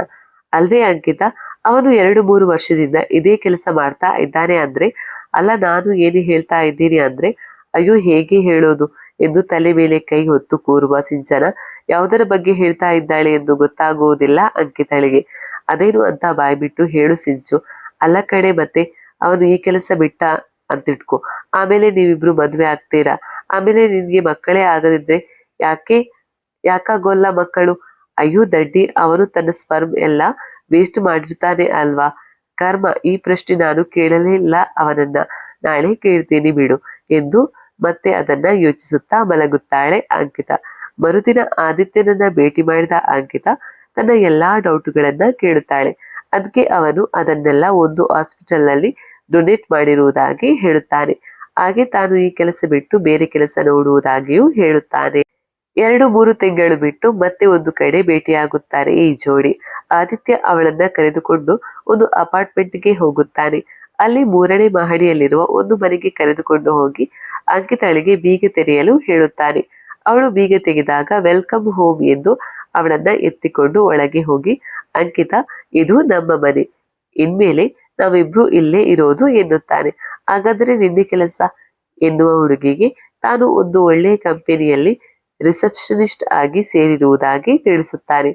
ಅಲ್ವೇ ಅಂಕಿತ, ಅವನು ಎರಡು ಮೂರು ವರ್ಷದಿಂದ ಇದೇ ಕೆಲಸ ಮಾಡ್ತಾ ಇದ್ದಾನೆ ಅಂದ್ರೆ, ಅಲ್ಲ ನಾನು ಏನು ಹೇಳ್ತಾ ಇದ್ದೀನಿ ಅಂದ್ರೆ ಅಯ್ಯೋ, ಹೇಗೆ ಹೇಳೋದು? ಎಂದು ತಲೆ ಮೇಲೆ ಕೈ ಹೊತ್ತು ಕೂರುವ ಸಿಂಚನ ಯಾವುದರ ಬಗ್ಗೆ ಹೇಳ್ತಾ ಇದ್ದಾಳೆ ಎಂದು ಗೊತ್ತಾಗುವುದಿಲ್ಲ ಅಂಕಿತಳಿಗೆ. ಅದೇನು ಅಂತ ಬಾಯ್ಬಿಟ್ಟು ಹೇಳು ಸಿಂಚು. ಅಲ್ಲ ಕಡೆ ಮತ್ತೆ ಅವನು ಈ ಕೆಲಸ ಬಿಟ್ಟ ಅಂತಿಟ್ಕೋ. ಆಮೇಲೆ ನೀವಿಬ್ರು ಮದ್ವೆ ಆಗ್ತೀರಾ? ಆಮೇಲೆ ನಿನ್ಗೆ ಮಕ್ಕಳೇ ಆಗದಿದ್ರೆ ಯಾಕೆ? ಯಾಕಾಗೋಲ್ಲ ಮಕ್ಕಳು? ಅಯ್ಯೋ, ದಡ್ಡಿ, ಅವನು ತನ್ನ ಸ್ಪರ್ಮ್ ಎಲ್ಲ ವೇಸ್ಟ್ ಮಾಡಿರ್ತಾನೆ ಅಲ್ವಾ? ಕರ್ಮ, ಈ ಪ್ರಶ್ನೆ ನಾನು ಕೇಳಲೇ ಇಲ್ಲ ಅವನನ್ನ. ನಾಳೆ ಕೇಳ್ತೀನಿ ಬಿಡು, ಎಂದು ಮತ್ತೆ ಅದನ್ನ ಯೋಚಿಸುತ್ತಾ ಮಲಗುತ್ತಾಳೆ ಅಂಕಿತ. ಮರುದಿನ ಆದಿತ್ಯನನ್ನ ಭೇಟಿ ಮಾಡಿದ ಅಂಕಿತ ತನ್ನ ಎಲ್ಲಾ ಡೌಟ್ಗಳನ್ನ ಕೇಳುತ್ತಾಳೆ. ಅದಕ್ಕೆ ಅವನು ಅದನ್ನೆಲ್ಲ ಒಂದು ಹಾಸ್ಪಿಟಲ್ನಲ್ಲಿ ಡೊನೇಟ್ ಮಾಡಿರುವುದಾಗಿ ಹೇಳುತ್ತಾನೆ. ಹಾಗೆ ತಾನು ಈ ಕೆಲಸ ಬಿಟ್ಟು ಬೇರೆ ಕೆಲಸ ನೋಡುವುದಾಗಿಯೂ ಹೇಳುತ್ತಾನೆ. ಎರಡು ಮೂರು ತಿಂಗಳು ಬಿಟ್ಟು ಮತ್ತೆ ಒಂದು ಕಡೆ ಭೇಟಿಯಾಗುತ್ತಾರೆ ಈ ಜೋಡಿ. ಆದಿತ್ಯ ಅವಳನ್ನ ಕರೆದುಕೊಂಡು ಒಂದು ಅಪಾರ್ಟ್ಮೆಂಟ್ಗೆ ಹೋಗುತ್ತಾನೆ. ಅಲ್ಲಿ ಮೂರನೇ ಮಹಡಿಯಲ್ಲಿರುವ ಒಂದು ಮನೆಗೆ ಕರೆದುಕೊಂಡು ಹೋಗಿ ಅಂಕಿತಳಿಗೆ ಬೀಗ ತೆರೆಯಲು ಹೇಳುತ್ತಾನೆ. ಅವಳು ಬೀಗ ತೆಗೆದಾಗ ವೆಲ್ಕಮ್ ಹೋಮ್ ಎಂದು ಅವಳನ್ನ ಎತ್ತಿಕೊಂಡು ಒಳಗೆ ಹೋಗಿ, ಅಂಕಿತ, ಇದು ನಮ್ಮ ಮನೆ. ಇನ್ಮೇಲೆ ನಾವಿಬ್ರು ಇಲ್ಲೇ ಇರೋದು ಎನ್ನುತ್ತಾನೆ. ಹಾಗಾದ್ರೆ ನಿನ್ನೆ ಕೆಲಸ? ಎನ್ನುವ ಹುಡುಗಿಗೆ ತಾನು ಒಂದು ಒಳ್ಳೆಯ ಕಂಪನಿಯಲ್ಲಿ ರಿಸೆಪ್ಷನಿಸ್ಟ್ ಆಗಿ ಸೇರಿರುವುದಾಗಿ ತಿಳಿಸುತ್ತಾನೆ.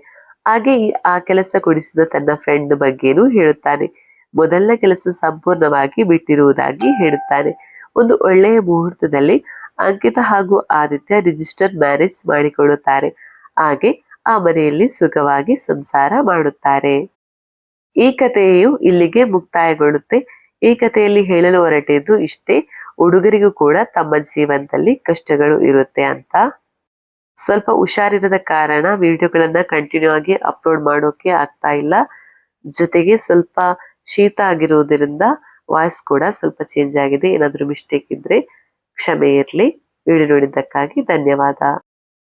ಹಾಗೆ ಈ- ಆ ಕೆಲಸ ಕೊಡಿಸಿದ ತನ್ನ ಫ್ರೆಂಡ್ ಬಗ್ಗೆನೂ ಹೇಳುತ್ತಾನೆ. ಮೊದಲನೇ ಕೆಲಸ ಸಂಪೂರ್ಣವಾಗಿ ಬಿಟ್ಟಿರುವುದಾಗಿ ಹೇಳುತ್ತಾನೆ. ಒಂದು ಒಳ್ಳೆಯ ಮುಹೂರ್ತದಲ್ಲಿ ಅಂಕಿತ ಹಾಗೂ ಆದಿತ್ಯ ರಿಜಿಸ್ಟರ್ ಮ್ಯಾರೇಜ್ ಮಾಡಿಕೊಳ್ಳುತ್ತಾರೆ. ಹಾಗೆ ಆ ಮನೆಯಲ್ಲಿ ಸುಖವಾಗಿ ಸಂಸಾರ ಮಾಡುತ್ತಾರೆ. ಈ ಕಥೆಯು ಇಲ್ಲಿಗೆ ಮುಕ್ತಾಯಗೊಳ್ಳುತ್ತೆ. ಈ ಕಥೆಯಲ್ಲಿ ಹೇಳಲು ಹೊರಟಿದ್ದು ಇಷ್ಟೇ, ಹುಡುಗರಿಗೂ ಕೂಡ ತಮ್ಮ ಜೀವನದಲ್ಲಿ ಕಷ್ಟಗಳು ಇರುತ್ತೆ ಅಂತ. ಸ್ವಲ್ಪ ಹುಷಾರಿರದ ಕಾರಣ ವಿಡಿಯೋಗಳನ್ನ ಕಂಟಿನ್ಯೂ ಆಗಿ ಅಪ್ಲೋಡ್ ಮಾಡೋಕೆ ಆಗ್ತಾ ಇಲ್ಲ. ಜೊತೆಗೆ ಸ್ವಲ್ಪ ಶೀತ ಆಗಿರುವುದರಿಂದ ವಾಯ್ಸ್ ಕೂಡ ಸ್ವಲ್ಪ ಚೇಂಜ್ ಆಗಿದೆ. ಏನಾದರೂ ಮಿಸ್ಟೇಕ್ ಇದ್ರೆ ಕ್ಷಮೆ ಇರಲಿ. ವಿಡಿಯೋ ನೋಡಿದ್ದಕ್ಕಾಗಿ ಧನ್ಯವಾದ.